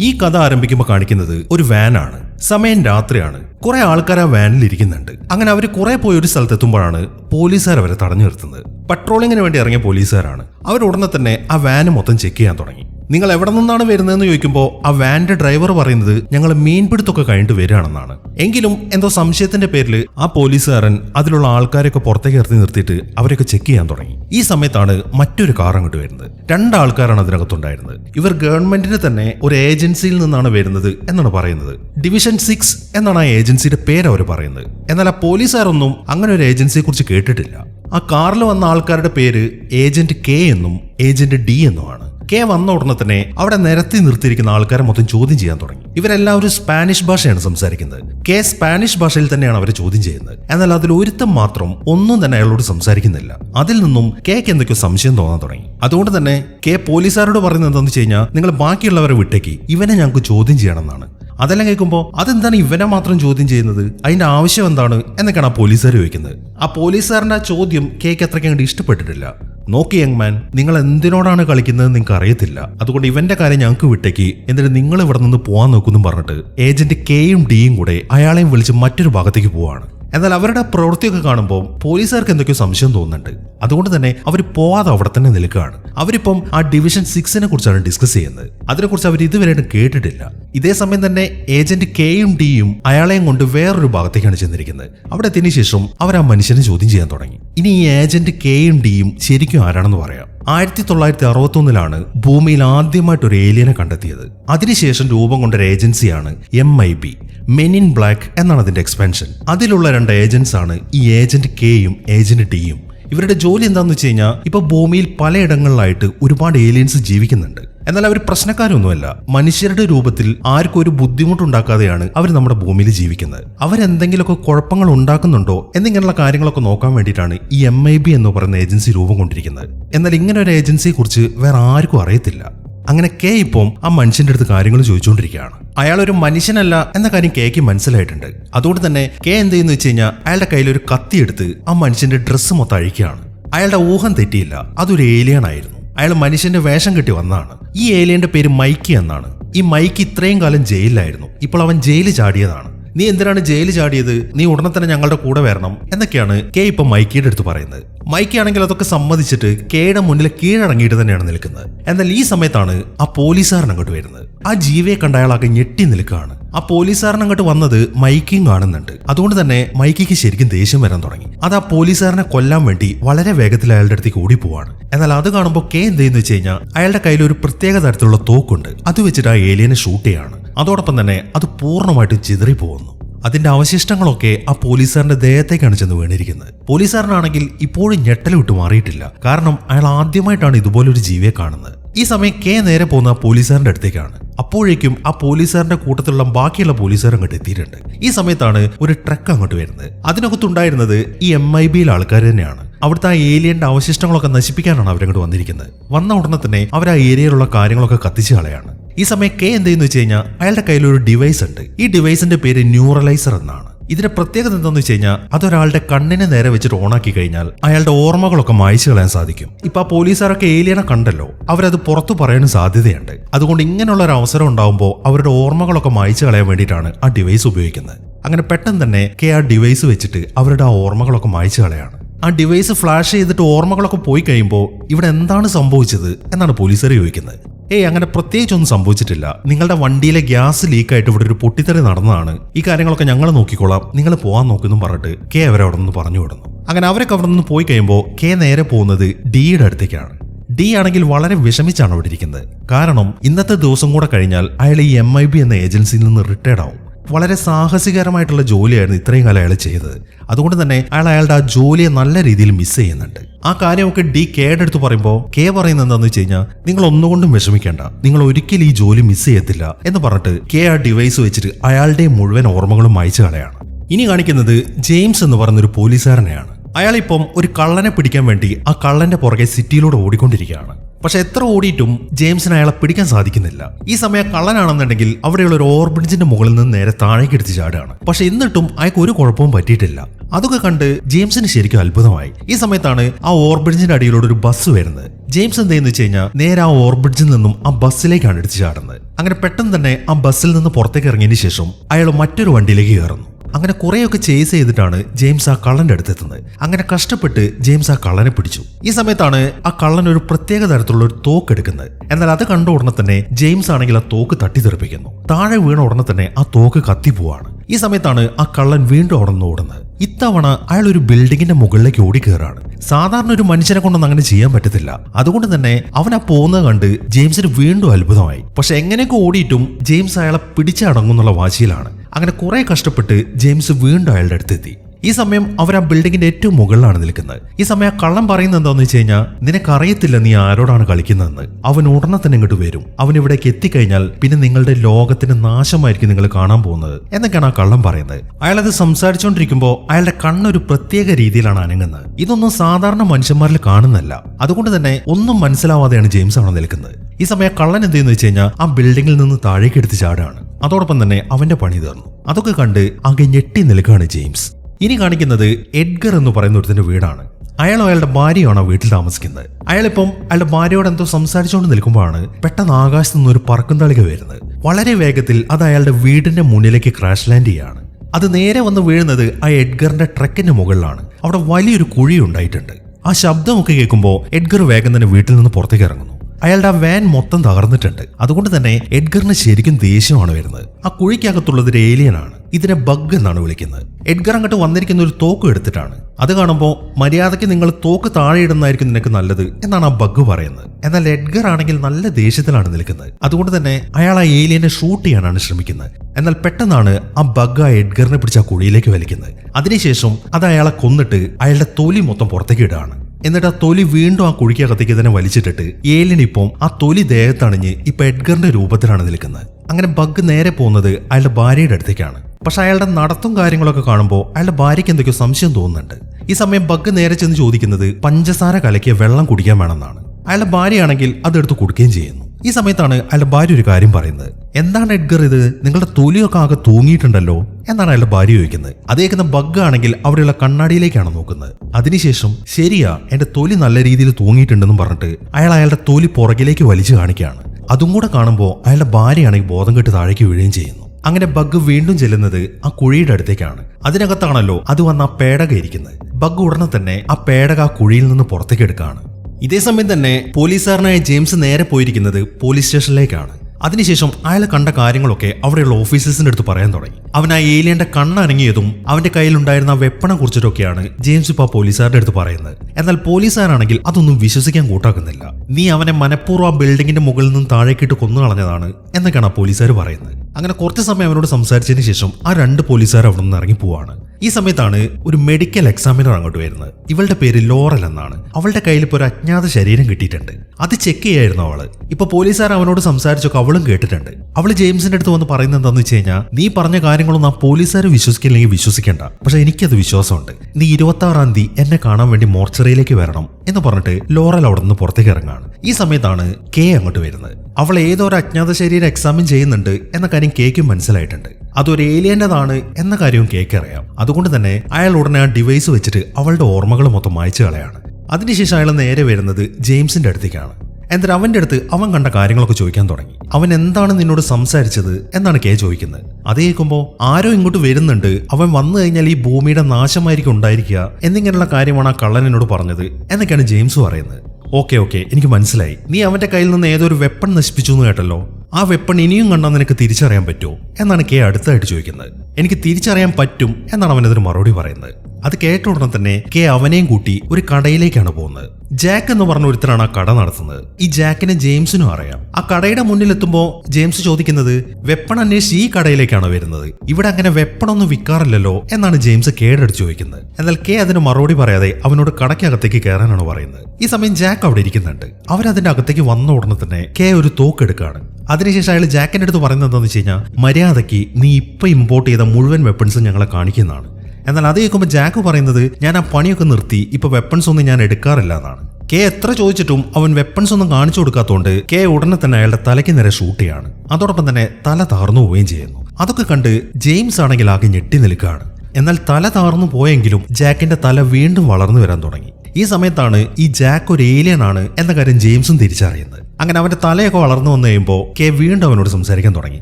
ഈ കഥ ആരംഭിക്കുമ്പോൾ കാണിക്കുന്നത് ഒരു വാനാണ്. സമയം രാത്രിയാണ്. കുറെ ആൾക്കാർ ആ വാനിൽ ഇരിക്കുന്നുണ്ട്. അങ്ങനെ അവർ കുറെ പോയി ഒരു സ്ഥലത്തെത്തുമ്പോഴാണ് പോലീസുകാർ അവരെ തടഞ്ഞു നിർത്തുന്നത്. പട്രോളിങ്ങിന് വേണ്ടി ഇറങ്ങിയ പോലീസുകാരാണ്. അവർ ഉടനെ തന്നെ ആ വാന് മൊത്തം ചെക്ക് ചെയ്യാൻ തുടങ്ങി. നിങ്ങൾ എവിടെ നിന്നാണ് വരുന്നതെന്ന് ചോദിക്കുമ്പോൾ ആ വാന്റെ ഡ്രൈവർ പറയുന്നത് ഞങ്ങൾ മീൻപിടുത്തൊക്കെ കഴിഞ്ഞിട്ട് വരികയാണെന്നാണ്. എങ്കിലും എന്തോ സംശയത്തിന്റെ പേരിൽ ആ പോലീസുകാരൻ അതിലുള്ള ആൾക്കാരെയൊക്കെ പുറത്തേക്ക് ഇറത്തി നിർത്തിയിട്ട് അവരെയൊക്കെ ചെക്ക് ചെയ്യാൻ തുടങ്ങി. ഈ സമയത്താണ് മറ്റൊരു കാർ അങ്ങോട്ട് വരുന്നത്. രണ്ടാൾക്കാരാണ് അതിനകത്തുണ്ടായിരുന്നത്. ഇവർ ഗവൺമെന്റിന് തന്നെ ഒരു ഏജൻസിയിൽ നിന്നാണ് വരുന്നത് എന്നാണ് പറയുന്നത്. ഡിവിഷൻ സിക്സ് എന്നാണ് ആ ഏജൻസിയുടെ പേര് അവർ പറയുന്നത്. എന്നാൽ ആ പോലീസുകാരൊന്നും അങ്ങനെ ഒരു ഏജൻസിയെ കുറിച്ച് കേട്ടിട്ടില്ല. ആ കാറിൽ വന്ന ആൾക്കാരുടെ പേര് ഏജന്റ് കെ എന്നും ഏജന്റ് ഡി എന്നുമാണ്. കെ വന്ന ഉടനെ തന്നെ അവിടെ നിരത്തി നിർത്തിയിരിക്കുന്ന ആൾക്കാരെ മൊത്തം ചോദ്യം ചെയ്യാൻ തുടങ്ങി. ഇവരെല്ലാവരും സ്പാനിഷ് ഭാഷയാണ് സംസാരിക്കുന്നത്. കെ സ്പാനിഷ് ഭാഷയിൽ തന്നെയാണ് അവരെ ചോദ്യം ചെയ്യുന്നത്. എന്നാൽ അതിൽ ഒരുത്തം മാത്രം ഒന്നും തന്നെ അയാളോട് സംസാരിക്കുന്നില്ല. അതിൽ നിന്നും കെക്ക് എന്തൊക്കെയോ സംശയം തോന്നാൻ തുടങ്ങി. അതുകൊണ്ട് തന്നെ കെ പോലീസുകാരോട് പറയുന്നത് എന്താണെന്ന് വെച്ച് കഴിഞ്ഞാൽ നിങ്ങൾ ബാക്കിയുള്ളവരെ വിട്ടേക്ക്. ഇവനെ ഞങ്ങൾക്ക് ചോദ്യം ചെയ്യണമെന്നാണ്. അതെല്ലാം കേൾക്കുമ്പോൾ അതെന്താണ് ഇവനെ മാത്രം ചോദ്യം ചെയ്യുന്നത്? അതിന്റെ ആവശ്യം എന്താണ്? എന്നൊക്കെയാണ് ആ പോലീസുകാർ ചോദിക്കുന്നത്. ആ പോലീസുകാരന്റെ ആ ചോദ്യം കേക്ക് അത്രയ്ക്ക് ഇഷ്ടപ്പെട്ടിട്ടില്ല. നോക്കി യങ് മാൻ നിങ്ങൾ എന്തിനോടാണ് കളിക്കുന്നത് നിങ്ങൾക്ക് അറിയത്തില്ല അതുകൊണ്ട് ഇവന്റെ കാര്യം ഞങ്ങൾക്ക് വിട്ടേക്ക്. എന്നിട്ട് നിങ്ങൾ ഇവിടെ നിന്ന് പോകാൻ നോക്കുന്നു പറഞ്ഞിട്ട് ഏജന്റ് കെയും ഡിയും കൂടെ അയാളെയും വിളിച്ച് മറ്റൊരു ഭാഗത്തേക്ക് പോവാണ്. എന്നാൽ അവരുടെ പ്രവൃത്തിയൊക്കെ കാണുമ്പോൾ പോലീസുകാർക്ക് എന്തൊക്കെയോ സംശയം തോന്നുന്നുണ്ട്. അതുകൊണ്ട് തന്നെ അവർ പോവാതെ അവിടെ തന്നെ നിൽക്കുകയാണ്. അവരിപ്പം ആ ഡിവിഷൻ സിക്സിനെ കുറിച്ചാണ് ഡിസ്കസ് ചെയ്യുന്നത്. അതിനെക്കുറിച്ച് അവർ ഇതുവരെയായിട്ടും കേട്ടിട്ടില്ല. ഇതേ സമയം തന്നെ ഏജന്റ് കെയും ഡിയും അയാളെയും കൊണ്ട് വേറൊരു ഭാഗത്തേക്കാണ് ചെന്നിരിക്കുന്നത്. അവിടെ എത്തിയതിനു ശേഷം അവർ ആ മനുഷ്യനെ ചോദ്യം ചെയ്യാൻ തുടങ്ങി. ഇനി ഈ ഏജന്റ് കെയും ഡിയും ശരിക്കും ആരാണെന്ന് പറയാം. ആയിരത്തി തൊള്ളായിരത്തി അറുപത്തൊന്നിലാണ് ഭൂമിയിൽ ആദ്യമായിട്ട് ഒരു ഏലിയനെ കണ്ടെത്തിയത്. അതിനുശേഷം രൂപം കൊണ്ട ഒരു ഏജൻസിയാണ് M I B men in black എന്നാണ് അതിന്റെ എക്സ്പെൻഷൻ അതിലുള്ള രണ്ട് ഏജൻസ് ആണ് ഈ ഏജന്റ് കെയും ഏജന്റ് ഡിയും ഇവരുടെ ജോലി എന്താണെന്ന് വെച്ച് കഴിഞ്ഞാൽ ഇപ്പൊ ഭൂമിയിൽ പലയിടങ്ങളിലായിട്ട് ഒരുപാട് ഏലിയൻസ് ജീവിക്കുന്നുണ്ട്. എന്നാൽ അവർ പ്രശ്നക്കാരൊന്നുമല്ല. മനുഷ്യരുടെ രൂപത്തിൽ ആർക്കും ഒരു ബുദ്ധിമുട്ടുണ്ടാക്കാതെയാണ് അവർ നമ്മുടെ ഭൂമിയിൽ ജീവിക്കുന്നത്. അവരെന്തെങ്കിലുമൊക്കെ കുഴപ്പങ്ങൾ ഉണ്ടാക്കുന്നുണ്ടോ എന്നിങ്ങനെയുള്ള കാര്യങ്ങളൊക്കെ നോക്കാൻ വേണ്ടിയിട്ടാണ് ഈ എം ഐ ബി എന്ന് പറയുന്ന ഏജൻസി രൂപം കൊണ്ടിരിക്കുന്നത്. എന്നാൽ ഇങ്ങനെ ഒരു ഏജൻസിയെ കുറിച്ച് വേറെ ആർക്കും അറിയത്തില്ല. അങ്ങനെ കെ ഇപ്പം ആ മനുഷ്യന്റെ അടുത്ത് കാര്യങ്ങൾ ചോദിച്ചുകൊണ്ടിരിക്കുകയാണ്. അയാൾ ഒരു മനുഷ്യനല്ല എന്ന കാര്യം കെക്ക് മനസ്സിലായിട്ടുണ്ട്. അതുകൊണ്ട് തന്നെ കെ എന്ത് ചെയ്യുന്നു വെച്ച് കഴിഞ്ഞാൽ അയാളുടെ കയ്യിൽ ഒരു കത്തി എടുത്ത് ആ മനുഷ്യന്റെ ഡ്രസ്സ് മൊത്തം അഴിക്കുകയാണ്. അയാളുടെ ഊഹം തെറ്റിയില്ല. അതൊരു ഏലിയൻ ആയിരുന്നു. അയാൾ മനുഷ്യന്റെ വേഷം കെട്ടി വന്നതാണ്. ഈ ഏലിയന്റെ പേര് മൈക്കി എന്നാണ്. ഈ മൈക്ക് ഇത്രയും കാലം ജയിലിലായിരുന്നു. ഇപ്പോൾ അവൻ ജയിലിൽ ചാടിയതാണ്. നീ എന്തിനാണ് ജയിലിൽ ചാടിയത്? നീ ഉടനെ തന്നെ ഞങ്ങളുടെ കൂടെ വരണം എന്നൊക്കെയാണ് കെ ഇപ്പൊ മൈക്കിയുടെ അടുത്ത് പറയുന്നത്. മൈക്കി ആണെങ്കിൽ അതൊക്കെ സമ്മതിച്ചിട്ട് കെയുടെ മുന്നിൽ കീഴടങ്ങിയിട്ട് തന്നെയാണ് നിൽക്കുന്നത്. എന്നാൽ ഈ സമയത്താണ് ആ പോലീസുകാരൻ അങ്ങോട്ട് വരുന്നത്. ആ ജീവിയെ കണ്ട അയാളൊക്കെ ഞെട്ടി നിൽക്കുകയാണ്. ആ പോലീസുകാരൻ അങ്ങോട്ട് വന്നത് മൈക്കിയും കാണുന്നുണ്ട്. അതുകൊണ്ട് തന്നെ മൈക്കിക്ക് ശരിക്കും ദേഷ്യം വരാൻ തുടങ്ങി. അത് ആ പോലീസുകാരനെ കൊല്ലാൻ വേണ്ടി വളരെ വേഗത്തിൽ അയാളുടെ അടുത്തേക്ക് ഓടി പോവാണ് എന്നാൽ അത് കാണുമ്പോൾ കെ എന്ത് ചെയ്യുന്നു വെച്ച് കഴിഞ്ഞാൽ അയാളുടെ കയ്യിൽ ഒരു പ്രത്യേക തരത്തിലുള്ള തോക്കുണ്ട്. അത് വെച്ചിട്ട് ആ ഏലിയനെ ഷൂട്ട് ചെയ്യാണ്. അതോടൊപ്പം തന്നെ അത് പൂർണമായിട്ടും ചിതറി പോകുന്നു അതിന്റെ അവശിഷ്ടങ്ങളൊക്കെ ആ പോലീസുകാരന്റെ ദേഹത്തേക്കാണ് ചെന്ന് വീണിരിക്കുന്നത്. പോലീസുകാരനാണെങ്കിൽ ഇപ്പോഴും ഞെട്ടൽ വിട്ട് മാറിയിട്ടില്ല. കാരണം അയാൾ ആദ്യമായിട്ടാണ് ഇതുപോലൊരു ജീവിയെ കാണുന്നത്. ഈ സമയം കെ നേരെ പോകുന്ന പോലീസുകാരന്റെ അടുത്തേക്കാണ്. അപ്പോഴേക്കും ആ പോലീസുകാരന്റെ കൂട്ടത്തിലുള്ള ബാക്കിയുള്ള പോലീസുകാർ അങ്ങോട്ട് എത്തിയിട്ടുണ്ട്. ഈ സമയത്താണ് ഒരു ട്രക്ക് അങ്ങോട്ട് വരുന്നത്. അതിനകത്തുണ്ടായിരുന്നത് ഈ എം ഐ ബിയിലെ ആൾക്കാർ തന്നെയാണ്. അവിടുത്തെ ആ ഏലിയന്റെ അവശിഷ്ടങ്ങളൊക്കെ നശിപ്പിക്കാനാണ് അവരങ്ങോട്ട് വന്നിരിക്കുന്നത്. വന്ന ഉടനെ തന്നെ അവർ ആ ഏരിയയിലുള്ള കാര്യങ്ങളൊക്കെ കത്തിച്ച് കളയാണ്. ഈ സമയം കെ എന്ത് ചെയ്യുന്നു വെച്ച് കഴിഞ്ഞാൽ അയാളുടെ കയ്യിൽ ഒരു ഡിവൈസ് ഉണ്ട്. ഈ ഡിവൈസിന്റെ പേര് ന്യൂറലൈസർ എന്നാണ്. ഇതിന്റെ പ്രത്യേകത എന്താണെന്ന് വെച്ച് കഴിഞ്ഞാൽ അതൊരാളുടെ കണ്ണിനെ നേരെ വെച്ചിട്ട് ഓണാക്കി കഴിഞ്ഞാൽ അയാളുടെ ഓർമ്മകളൊക്കെ മായ്ച്ചു കളയാൻ സാധിക്കും. ഇപ്പൊ ആ പോലീസുകാരൊക്കെ ഏലിയനെ കണ്ടല്ലോ അവരത് പുറത്തു പറയാനും സാധ്യതയുണ്ട്. അതുകൊണ്ട് ഇങ്ങനെയുള്ള ഒരു അവസരം ഉണ്ടാകുമ്പോൾ അവരുടെ ഓർമ്മകളൊക്കെ മായ്ച്ചു കളയാൻ വേണ്ടിയിട്ടാണ് ആ ഡിവൈസ് ഉപയോഗിക്കുന്നത്. അങ്ങനെ പെട്ടെന്ന് തന്നെ കെ ആ ഡിവൈസ് വെച്ചിട്ട് അവരുടെ ആ ഓർമ്മകളൊക്കെ മായ്ച്ചു കളയാണ്. ആ ഡിവൈസ് ഫ്ലാഷ് ചെയ്തിട്ട് ഓർമ്മകളൊക്കെ പോയി കഴിയുമ്പോൾ ഇവിടെ എന്താണ് സംഭവിച്ചത് എന്നാണ് പോലീസുകാർ ചോദിക്കുന്നത്. ഏയ് അങ്ങനെ പ്രത്യേകിച്ചൊന്നും സംഭവിച്ചിട്ടില്ല. നിങ്ങളുടെ വണ്ടിയിലെ ഗ്യാസ് ലീക്കായിട്ട് ഇവിടെ ഒരു പൊട്ടിത്തെറി നടന്നതാണ്. ഈ കാര്യങ്ങളൊക്കെ ഞങ്ങൾ നോക്കിക്കോളാം. നിങ്ങൾ പോകാൻ നോക്കുന്നു പറഞ്ഞിട്ട് കെ അവരെ അവിടെ നിന്ന് പറഞ്ഞു വിടുന്നു. അങ്ങനെ അവരൊക്കെ അവിടെ നിന്ന് പോയി കഴിയുമ്പോൾ കെ നേരെ പോകുന്നത് ഡിയുടെ അടുത്തേക്കാണ്. ഡി ആണെങ്കിൽ വളരെ വിഷമിച്ചാണ് അവിടെ ഇരിക്കുന്നത്. കാരണം ഇന്നത്തെ ദിവസം കൂടെ കഴിഞ്ഞാൽ അയാൾ ഈ എം ഐ ബി എന്ന ഏജൻസിയിൽ നിന്ന് റിട്ടയർഡ് ആവും. വളരെ സാഹസികരമായിട്ടുള്ള ജോലിയായിരുന്നു ഇത്രയും കാലം അയാൾ ചെയ്തത്. അതുകൊണ്ട് തന്നെ അയാൾ അയാളുടെ ആ ജോലിയെ നല്ല രീതിയിൽ മിസ് ചെയ്യുന്നുണ്ട്. ആ കാര്യമൊക്കെ ഡി കെയുടെ അടുത്ത് പറയുമ്പോൾ കെ പറയുന്നത് എന്താണെന്ന് വെച്ച് കഴിഞ്ഞാൽ നിങ്ങൾ ഒന്നുകൊണ്ടും വിഷമിക്കേണ്ട. നിങ്ങൾ ഒരിക്കലും ഈ ജോലി മിസ് ചെയ്യത്തില്ല. എന്ന് പറഞ്ഞിട്ട് കെ ആ ഡിവൈസ് വെച്ചിട്ട് അയാളുടെ മുഴുവൻ ഓർമ്മകളും മായച്ചു കളയാണ്. ഇനി കാണിക്കുന്നത് ജെയിംസ് എന്ന് പറയുന്ന ഒരു പോലീസുകാരനെയാണ്. അയാളിപ്പം ഒരു കള്ളനെ പിടിക്കാൻ വേണ്ടി ആ കള്ളന്റെ പുറകെ സിറ്റിയിലൂടെ ഓടിക്കൊണ്ടിരിക്കുകയാണ്. പക്ഷെ എത്ര ഓടിയിട്ടും ജെയിംസിന് അയാളെ പിടിക്കാൻ സാധിക്കുന്നില്ല. ഈ സമയം കള്ളനാണെന്നുണ്ടെങ്കിൽ അവിടെയുള്ള ഒരു ഓവർബ്രിഡ്ജിന്റെ മുകളിൽ നിന്ന് നേരെ താഴേക്ക് എടുത്ത് ചാടുകയാണ്. പക്ഷെ എന്നിട്ടും അയാൾക്ക് ഒരു കുഴപ്പവും പറ്റിയിട്ടില്ല. അതൊക്കെ കണ്ട് ജെയിംസിന് ശരിക്കും അത്ഭുതമായി. ഈ സമയത്താണ് ആ ഓവർബ്രിഡ്ജിന്റെ അടിയിലൂടെ ഒരു ബസ് വരുന്നത്. ജെയിംസ് എന്ത് ചെയ്യുന്നു വെച്ച് കഴിഞ്ഞാൽ നേരെ ആ ഓർബിഡ്ജിൽ നിന്നും ആ ബസ്സിലേക്കാണ് എടുത്ത് ചാടുന്നത്. അങ്ങനെ പെട്ടെന്ന് തന്നെ ആ ബസ്സിൽ നിന്ന് പുറത്തേക്ക് ഇറങ്ങിയതിന് ശേഷം അയാൾ മറ്റൊരു വണ്ടിയിലേക്ക് കയറുന്നു. അങ്ങനെ കുറേയൊക്കെ ചേസ് ചെയ്തിട്ടാണ് ജെയിംസ് ആ കള്ളന്റെ അടുത്തെത്തുന്നത്. അങ്ങനെ കഷ്ടപ്പെട്ട് ജെയിംസ് ആ കള്ളനെ പിടിച്ചു. ഈ സമയത്താണ് ആ കള്ളൻ ഒരു പ്രത്യേക തരത്തിലുള്ള ഒരു തോക്ക് എടുക്കുന്നത്. എന്നാൽ അത് കണ്ട ഉടനെ തന്നെ ജെയിംസ് ആണെങ്കിൽ ആ തോക്ക് തട്ടിത്തെറിപ്പിക്കുന്നു. താഴെ വീണ ഉടനെ തന്നെ ആ തോക്ക് കത്തിപ്പോവാണ് ഈ സമയത്താണ് ആ കള്ളൻ വീണ്ടും അവിടെ നിന്ന് ഓടുന്നത്. ഇത്തവണ അയാൾ ഒരു ബിൽഡിങ്ങിന്റെ മുകളിലേക്ക് ഓടി കയറാണ് സാധാരണ ഒരു മനുഷ്യനെ കൊണ്ടൊന്നും അങ്ങനെ ചെയ്യാൻ പറ്റത്തില്ല. അതുകൊണ്ട് തന്നെ അവൻ ആ പോകുന്നത് കണ്ട് ജെയിംസിന് വീണ്ടും അത്ഭുതമായി. പക്ഷെ എങ്ങനെയൊക്കെ ഓടിയിട്ടും ജെയിംസ് അയാളെ പിടിച്ചടങ്ങുന്നുള്ള വാശിയിലാണ്. അങ്ങനെ കുറെ കഷ്ടപ്പെട്ട് ജെയിംസ് വീണ്ടും അയാളുടെ അടുത്തെത്തി. ഈ സമയം അവർ ആ ബിൽഡിങ്ങിന്റെ ഏറ്റവും മുകളിലാണ് നിൽക്കുന്നത്. ഈ സമയം ആ കള്ളം പറയുന്നത് എന്താന്ന് വെച്ച് കഴിഞ്ഞാൽ നിനക്കറിയത്തില്ല നീ ആരോടാണ് കളിക്കുന്നതെന്ന്. അവൻ ഉടനെ തന്നെ ഇങ്ങോട്ട് വരും. അവൻ ഇവിടേക്ക് എത്തിക്കഴിഞ്ഞാൽ പിന്നെ നിങ്ങളുടെ ലോകത്തിന് നാശമായിരിക്കും നിങ്ങൾ കാണാൻ പോകുന്നത്. എന്നൊക്കെയാണ് ആ കള്ളം പറയുന്നത്. അയാൾ അത് സംസാരിച്ചുകൊണ്ടിരിക്കുമ്പോൾ അയാളുടെ കണ്ണൊരു പ്രത്യേക രീതിയിലാണ് അനങ്ങുന്നത്. ഇതൊന്നും സാധാരണ മനുഷ്യന്മാരിൽ കാണുന്നല്ല അതുകൊണ്ട് തന്നെ ഒന്നും മനസ്സിലാവാതെയാണ് ജെയിംസ് അവിടെ നിൽക്കുന്നത്. ഈ സമയം കള്ളൻ എന്ത് ചെയ്യുന്നു വെച്ച് കഴിഞ്ഞാൽ ആ ബിൽഡിങ്ങിൽ നിന്ന് താഴേക്ക് എടുത്ത് ചാടുകയാണ് അതോടൊപ്പം തന്നെ അവന്റെ പണി തീർന്നു. അതൊക്കെ കണ്ട് ആകെ ഞെട്ടി നിൽക്കുകയാണ് ജെയിംസ്. ഇനി കാണിക്കുന്നത് എഡ്ഗർ എന്ന് പറയുന്ന ഒരുത്തിന്റെ വീടാണ്. അയാൾ അയാളുടെ ഭാര്യയാണ് വീട്ടിൽ താമസിക്കുന്നത്? അയാളിപ്പം അയാളുടെ ഭാര്യയോട് എന്തോ സംസാരിച്ചുകൊണ്ട് നിൽക്കുമ്പോഴാണ് പെട്ടെന്ന് ആകാശത്ത് ഒരു പറക്കും തളിക വരുന്നത്. വളരെ വേഗത്തിൽ അത് അയാളുടെ വീടിന്റെ മുന്നിലേക്ക് ക്രാഷ് ലാൻഡ് ചെയ്യാണ്. അത് നേരെ വന്ന് വീഴുന്നത് ആ എഡ്ഗറിന്റെ ട്രക്കിന്റെ മുകളിലാണ്. അവിടെ വലിയൊരു കുഴി ഉണ്ടായിട്ടുണ്ട്. ആ ശബ്ദമൊക്കെ കേൾക്കുമ്പോൾ എഡ്ഗർ വേഗം തന്നെ വീട്ടിൽ നിന്ന് പുറത്തേക്ക് ഇറങ്ങുന്നു. അയാളുടെ ആ വാൻ മൊത്തം തകർന്നിട്ടുണ്ട്. അതുകൊണ്ട് തന്നെ എഡ്ഗറിന് ശരിക്കും ദേഷ്യമാണ് വരുന്നത്. ആ കുഴിക്കകത്തുള്ളത് ഒരു ഏലിയനാണ് ഇതിനെ ബഗ് എന്നാണ് വിളിക്കുന്നത്. എഡ്ഗർ അങ്ങോട്ട് വന്നിരിക്കുന്ന ഒരു തോക്ക് എടുത്തിട്ടാണ്. അത് കാണുമ്പോൾ മര്യാദയ്ക്ക് നിങ്ങൾ തോക്ക് താഴെ ഇടുന്നതായിരിക്കും നിനക്ക് നല്ലത് എന്നാണ് ആ ബഗ് പറയുന്നത്. എന്നാൽ എഡ്ഗർ ആണെങ്കിൽ നല്ല ദേഷ്യത്തിലാണ് നിൽക്കുന്നത്. അതുകൊണ്ട് തന്നെ അയാൾ ആ ഏലിയനെ ഷൂട്ട് ചെയ്യാനാണ് ശ്രമിക്കുന്നത്. എന്നാൽ പെട്ടെന്നാണ് ആ ബഗ് ആ എഡ്ഗറിനെ പിടിച്ച് ആ കുഴിയിലേക്ക് വലിക്കുന്നത്. അതിനുശേഷം അത് അയാളെ കൊന്നിട്ട് അയാളുടെ തൊലി മൊത്തം പുറത്തേക്ക് ഇടുകയാണ്. എന്നിട്ട് ആ തൊലി വീണ്ടും ആ കുഴിക്കകത്തേക്ക് തന്നെ വലിച്ചിട്ടിട്ട് ഏലിനിപ്പം ആ തൊലി ദേഹത്തണിഞ്ഞ് ഇപ്പൊ എഡ്ഗറിന്റെ രൂപത്തിലാണ് നിൽക്കുന്നത്. അങ്ങനെ ബഗ് നേരെ പോകുന്നത് അയാളുടെ ഭാര്യയുടെ അടുത്തേക്കാണ്. പക്ഷെ അയാളുടെ നടത്തും കാര്യങ്ങളൊക്കെ കാണുമ്പോൾ അയാളുടെ ഭാര്യയ്ക്ക് എന്തൊക്കെയോ സംശയം തോന്നുന്നുണ്ട്. ഈ സമയം ബഗ് നേരെ ചെന്ന് ചോദിക്കുന്നത് പഞ്ചസാര കലക്കിയ വെള്ളം കുടിക്കാൻ വേണമെന്നാണ്. അയാളുടെ ഭാര്യയാണെങ്കിൽ അതെടുത്ത് കൊടുക്കുകയും ചെയ്യുന്നു. ഈ സമയത്താണ് അയാളുടെ ഭാര്യ ഒരു കാര്യം പറയുന്നത്. എന്താണ് എഡ്ഗർ ഇത്? നിങ്ങളുടെ തൊലിയൊക്കെ ആകെ തൂങ്ങിയിട്ടുണ്ടല്ലോ? എന്നാണ് അയാളുടെ ഭാര്യ ചോദിക്കുന്നത്. അത് കേൾക്കുന്ന ബഗ് ആണെങ്കിൽ അവിടെയുള്ള കണ്ണാടിയിലേക്കാണ് നോക്കുന്നത്. അതിനുശേഷം ശരിയാ എന്റെ തൊലി നല്ല രീതിയിൽ തൂങ്ങിയിട്ടുണ്ടെന്നും പറഞ്ഞിട്ട് അയാൾ അയാളുടെ തൊലി പുറകിലേക്ക് വലിച്ചു കാണിക്കുകയാണ്. അതും കൂടെ കാണുമ്പോൾ അയാളുടെ ഭാര്യയാണെങ്കിൽ ബോധം കെട്ട് താഴേക്ക് വീഴുകയും ചെയ്യുന്നു. അങ്ങനെ ബഗ് വീണ്ടും ചെല്ലുന്നത് ആ കുഴിയുടെ അടുത്തേക്കാണ്. അതിനകത്താണല്ലോ അത് വന്ന ആ പേടക ഇരിക്കുന്നത്. ബഗ് ഉടനെ തന്നെ ആ പേടക ആ കുഴിയിൽ നിന്ന് പുറത്തേക്ക് എടുക്കുകയാണ്. ഇതേ സമയം തന്നെ പോലീസുകാരനായ ജെയിംസ് നേരെ പോയിരിക്കുന്നത് പോലീസ് സ്റ്റേഷനിലേക്കാണ്. അതിനുശേഷം അയാൾ കണ്ട കാര്യങ്ങളൊക്കെ അവിടെയുള്ള ഓഫീസേഴ്സിന്റെ അടുത്ത് പറയാൻ തുടങ്ങി. അവൻ ആ ഏലിയന്റെ കണ്ണനങ്ങിയതും അവന്റെ കയ്യിലുണ്ടായിരുന്ന വെപ്പണെ കുറിച്ചിട്ടൊക്കെയാണ് ജെയിംസ് ഇപ്പോൾ പോലീസുകാരുടെ അടുത്ത് പറയുന്നത്. എന്നാൽ പോലീസുകാരാണെങ്കിൽ അതൊന്നും വിശ്വസിക്കാൻ കൂട്ടാക്കുന്നില്ല. നീ അവനെ മനഃപൂർവം ആ ബിൽഡിങ്ങിന്റെ മുകളിൽ നിന്നും താഴേക്കിട്ട് കൊന്നു കളഞ്ഞതാണ് എന്നൊക്കെയാണ് ആ പോലീസുകാർ പറയുന്നത്. അങ്ങനെ കുറച്ച് സമയം അവനോട് സംസാരിച്ചതിന് ശേഷം ആ രണ്ട് പോലീസുകാർ അവിടെ നിന്ന് ഇറങ്ങി പോവാണ്. ഈ സമയത്താണ് ഒരു മെഡിക്കൽ എക്സാമിനർ അങ്ങോട്ട് വരുന്നത്. ഇവളുടെ പേര് ലോറൽ എന്നാണ്. അവളുടെ കയ്യിൽ ഇപ്പോൾ ഒരു അജ്ഞാത ശരീരം കിട്ടിയിട്ടുണ്ട്. അത് ചെക്ക് ചെയ്യായിരുന്നു അവൾ. ഇപ്പൊ പോലീസുകാർ അവനോട് സംസാരിച്ചൊക്കെ അവളും കേട്ടിട്ടുണ്ട്. അവൾ ജെയിംസിന്റെ അടുത്ത് വന്ന് പറയുന്നത് എന്താന്ന് വെച്ച് കഴിഞ്ഞാൽ നീ പറഞ്ഞ കാര്യങ്ങളൊന്നും ആ പോലീസുകാർ വിശ്വസിക്കില്ലെങ്കിൽ വിശ്വസിക്കേണ്ട. പക്ഷെ എനിക്കത് വിശ്വാസമുണ്ട്. നീ ഇരുപത്തി ആറാം തീയതി എന്നെ കാണാൻ വേണ്ടി മോർച്ചറിയിലേക്ക് വരണം. എന്ന് പറഞ്ഞിട്ട് ലോറൽ അവിടെ നിന്ന് പുറത്തേക്ക് ഇറങ്ങാണ്. ഈ സമയത്താണ് കെ അങ്ങോട്ട് വരുന്നത്. അവൾ ഏതോ ഒരു അജ്ഞാത ശരീരം എക്സാമിൻ ചെയ്യുന്നുണ്ട് എന്ന കാര്യം കേക്കും മനസ്സിലായിട്ടുണ്ട്. അതൊരു ഏലിയന്റെതാണ് എന്ന കാര്യവും കേക്ക് അറിയാം. അതുകൊണ്ട് തന്നെ അയാൾ ഉടനെ ആ ഡിവൈസ് വെച്ചിട്ട് അവളുടെ ഓർമ്മകൾ മൊത്തം മായ്ച്ചു കളയാണ്. അതിനുശേഷം അയാൾ നേരെ വരുന്നത് ജെയിംസിന്റെ അടുത്തേക്കാണ്. എന്നിട്ട് അവന്റെ അടുത്ത് അവൻ കണ്ട കാര്യങ്ങളൊക്കെ ചോദിക്കാൻ തുടങ്ങി. അവൻ എന്താണ് നിന്നോട് സംസാരിച്ചത് എന്നാണ് കെ ചോദിക്കുന്നത്. അത് കേൾക്കുമ്പോൾ ആരോ ഇങ്ങോട്ട് വരുന്നുണ്ട്. അവൻ വന്നു കഴിഞ്ഞാൽ ഈ ഭൂമിയുടെ നാശമായിരിക്കും ഉണ്ടായിരിക്കുക എന്നിങ്ങനെയുള്ള കാര്യമാണ് ആ കള്ളൻ എന്നോട് പറഞ്ഞത് എന്നൊക്കെയാണ് ജെയിംസ് പറയുന്നത്. ഓക്കെ ഓക്കെ എനിക്ക് മനസ്സിലായി. നീ അവന്റെ കയ്യിൽ നിന്ന് ഏതൊരു വെപ്പൺ നശിപ്പിച്ചു എന്ന് കേട്ടല്ലോ? ആ വെപ്പൺ ഇനിയും കണ്ടാൽ നിനക്ക് തിരിച്ചറിയാൻ പറ്റുമോ? എന്നാണ് കെ അടുത്തായിട്ട് ചോദിക്കുന്നത്. എനിക്ക് തിരിച്ചറിയാൻ പറ്റും എന്നാണ് അവൻ അതിന് മറുപടി പറയുന്നത്. അത് കേട്ട ഉടനെ തന്നെ കെ അവനെയും കൂട്ടി ഒരു കടയിലേക്കാണ് പോകുന്നത്. ജാക്ക് എന്ന് പറഞ്ഞ ഒരുത്തരാണ് ആ കട നടത്തുന്നത്. ഈ ജാക്കിനെ ജെയിംസിനും അറിയാം. ആ കടയുടെ മുന്നിൽ എത്തുമ്പോൾ ജെയിംസ് ചോദിക്കുന്നത് വെപ്പൺ അന്വേഷിച്ച് ഈ കടയിലേക്കാണ് വരുന്നത്? ഇവിടെ അങ്ങനെ വെപ്പൺ ഒന്നും വിൽക്കാറില്ലല്ലോ എന്നാണ് ജെയിംസ് കേടടിച്ച് ചോദിക്കുന്നത്. എന്നാൽ കെ അതിന് മറുപടി പറയാതെ അവനോട് കടയ്ക്കകത്തേക്ക് കയറാനാണ് പറയുന്നത്. ഈ സമയം ജാക്ക് അവിടെ ഇരിക്കുന്നുണ്ട്. അവരതിന്റെ അകത്തേക്ക് വന്ന ഉടനെ തന്നെ കെ ഒരു തോക്കെടുക്കാണ് അതിനുശേഷം അയാൾ ജാക്കിന്റെ അടുത്ത് പറയുന്നത് എന്താണെന്ന് വെച്ച് കഴിഞ്ഞാൽ മര്യാദയ്ക്ക് നീ ഇപ്പൊ ഇമ്പോർട്ട് ചെയ്ത മുഴുവൻ വെപ്പൺസും ഞങ്ങളെ കാണിക്കുന്നതാണ്. എന്നാൽ അത് കേൾക്കുമ്പോൾ ജാക്ക് പറയുന്നത് ഞാൻ ആ പണിയൊക്കെ നിർത്തി ഇപ്പൊ വെപ്പൺസ് ഒന്നും ഞാൻ എടുക്കാറില്ല എന്നാണ്. കെ എത്ര ചോദിച്ചിട്ടും അവൻ വെപ്പൺസ് ഒന്നും കാണിച്ചു കൊടുക്കാത്തതുകൊണ്ട് കെ ഉടനെ തന്നെ അയാളുടെ തലയ്ക്ക് നേരെ ഷൂട്ട് ചെയ്യാണ്. അതോടൊപ്പം തന്നെ തല തകർന്നു പോവുകയും ചെയ്യുന്നു. അതൊക്കെ കണ്ട് ജെയിംസ് ആണെങ്കിൽ ആകെ ഞെട്ടി നിൽക്കുകയാണ്. എന്നാൽ തല തകർന്നു പോയെങ്കിലും ജാക്കിന്റെ തല വീണ്ടും വളർന്നു വരാൻ തുടങ്ങി. ഈ സമയത്താണ് ഈ ജാക്ക് ഒരു ഏലിയൻ ആണ് എന്ന കാര്യം ജെയിംസും തിരിച്ചറിയുന്നത്. അങ്ങനെ അവന്റെ തലയൊക്കെ വളർന്നു വന്നു കഴിയുമ്പോൾ കെ വീണ്ടും അവനോട് സംസാരിക്കാൻ തുടങ്ങി.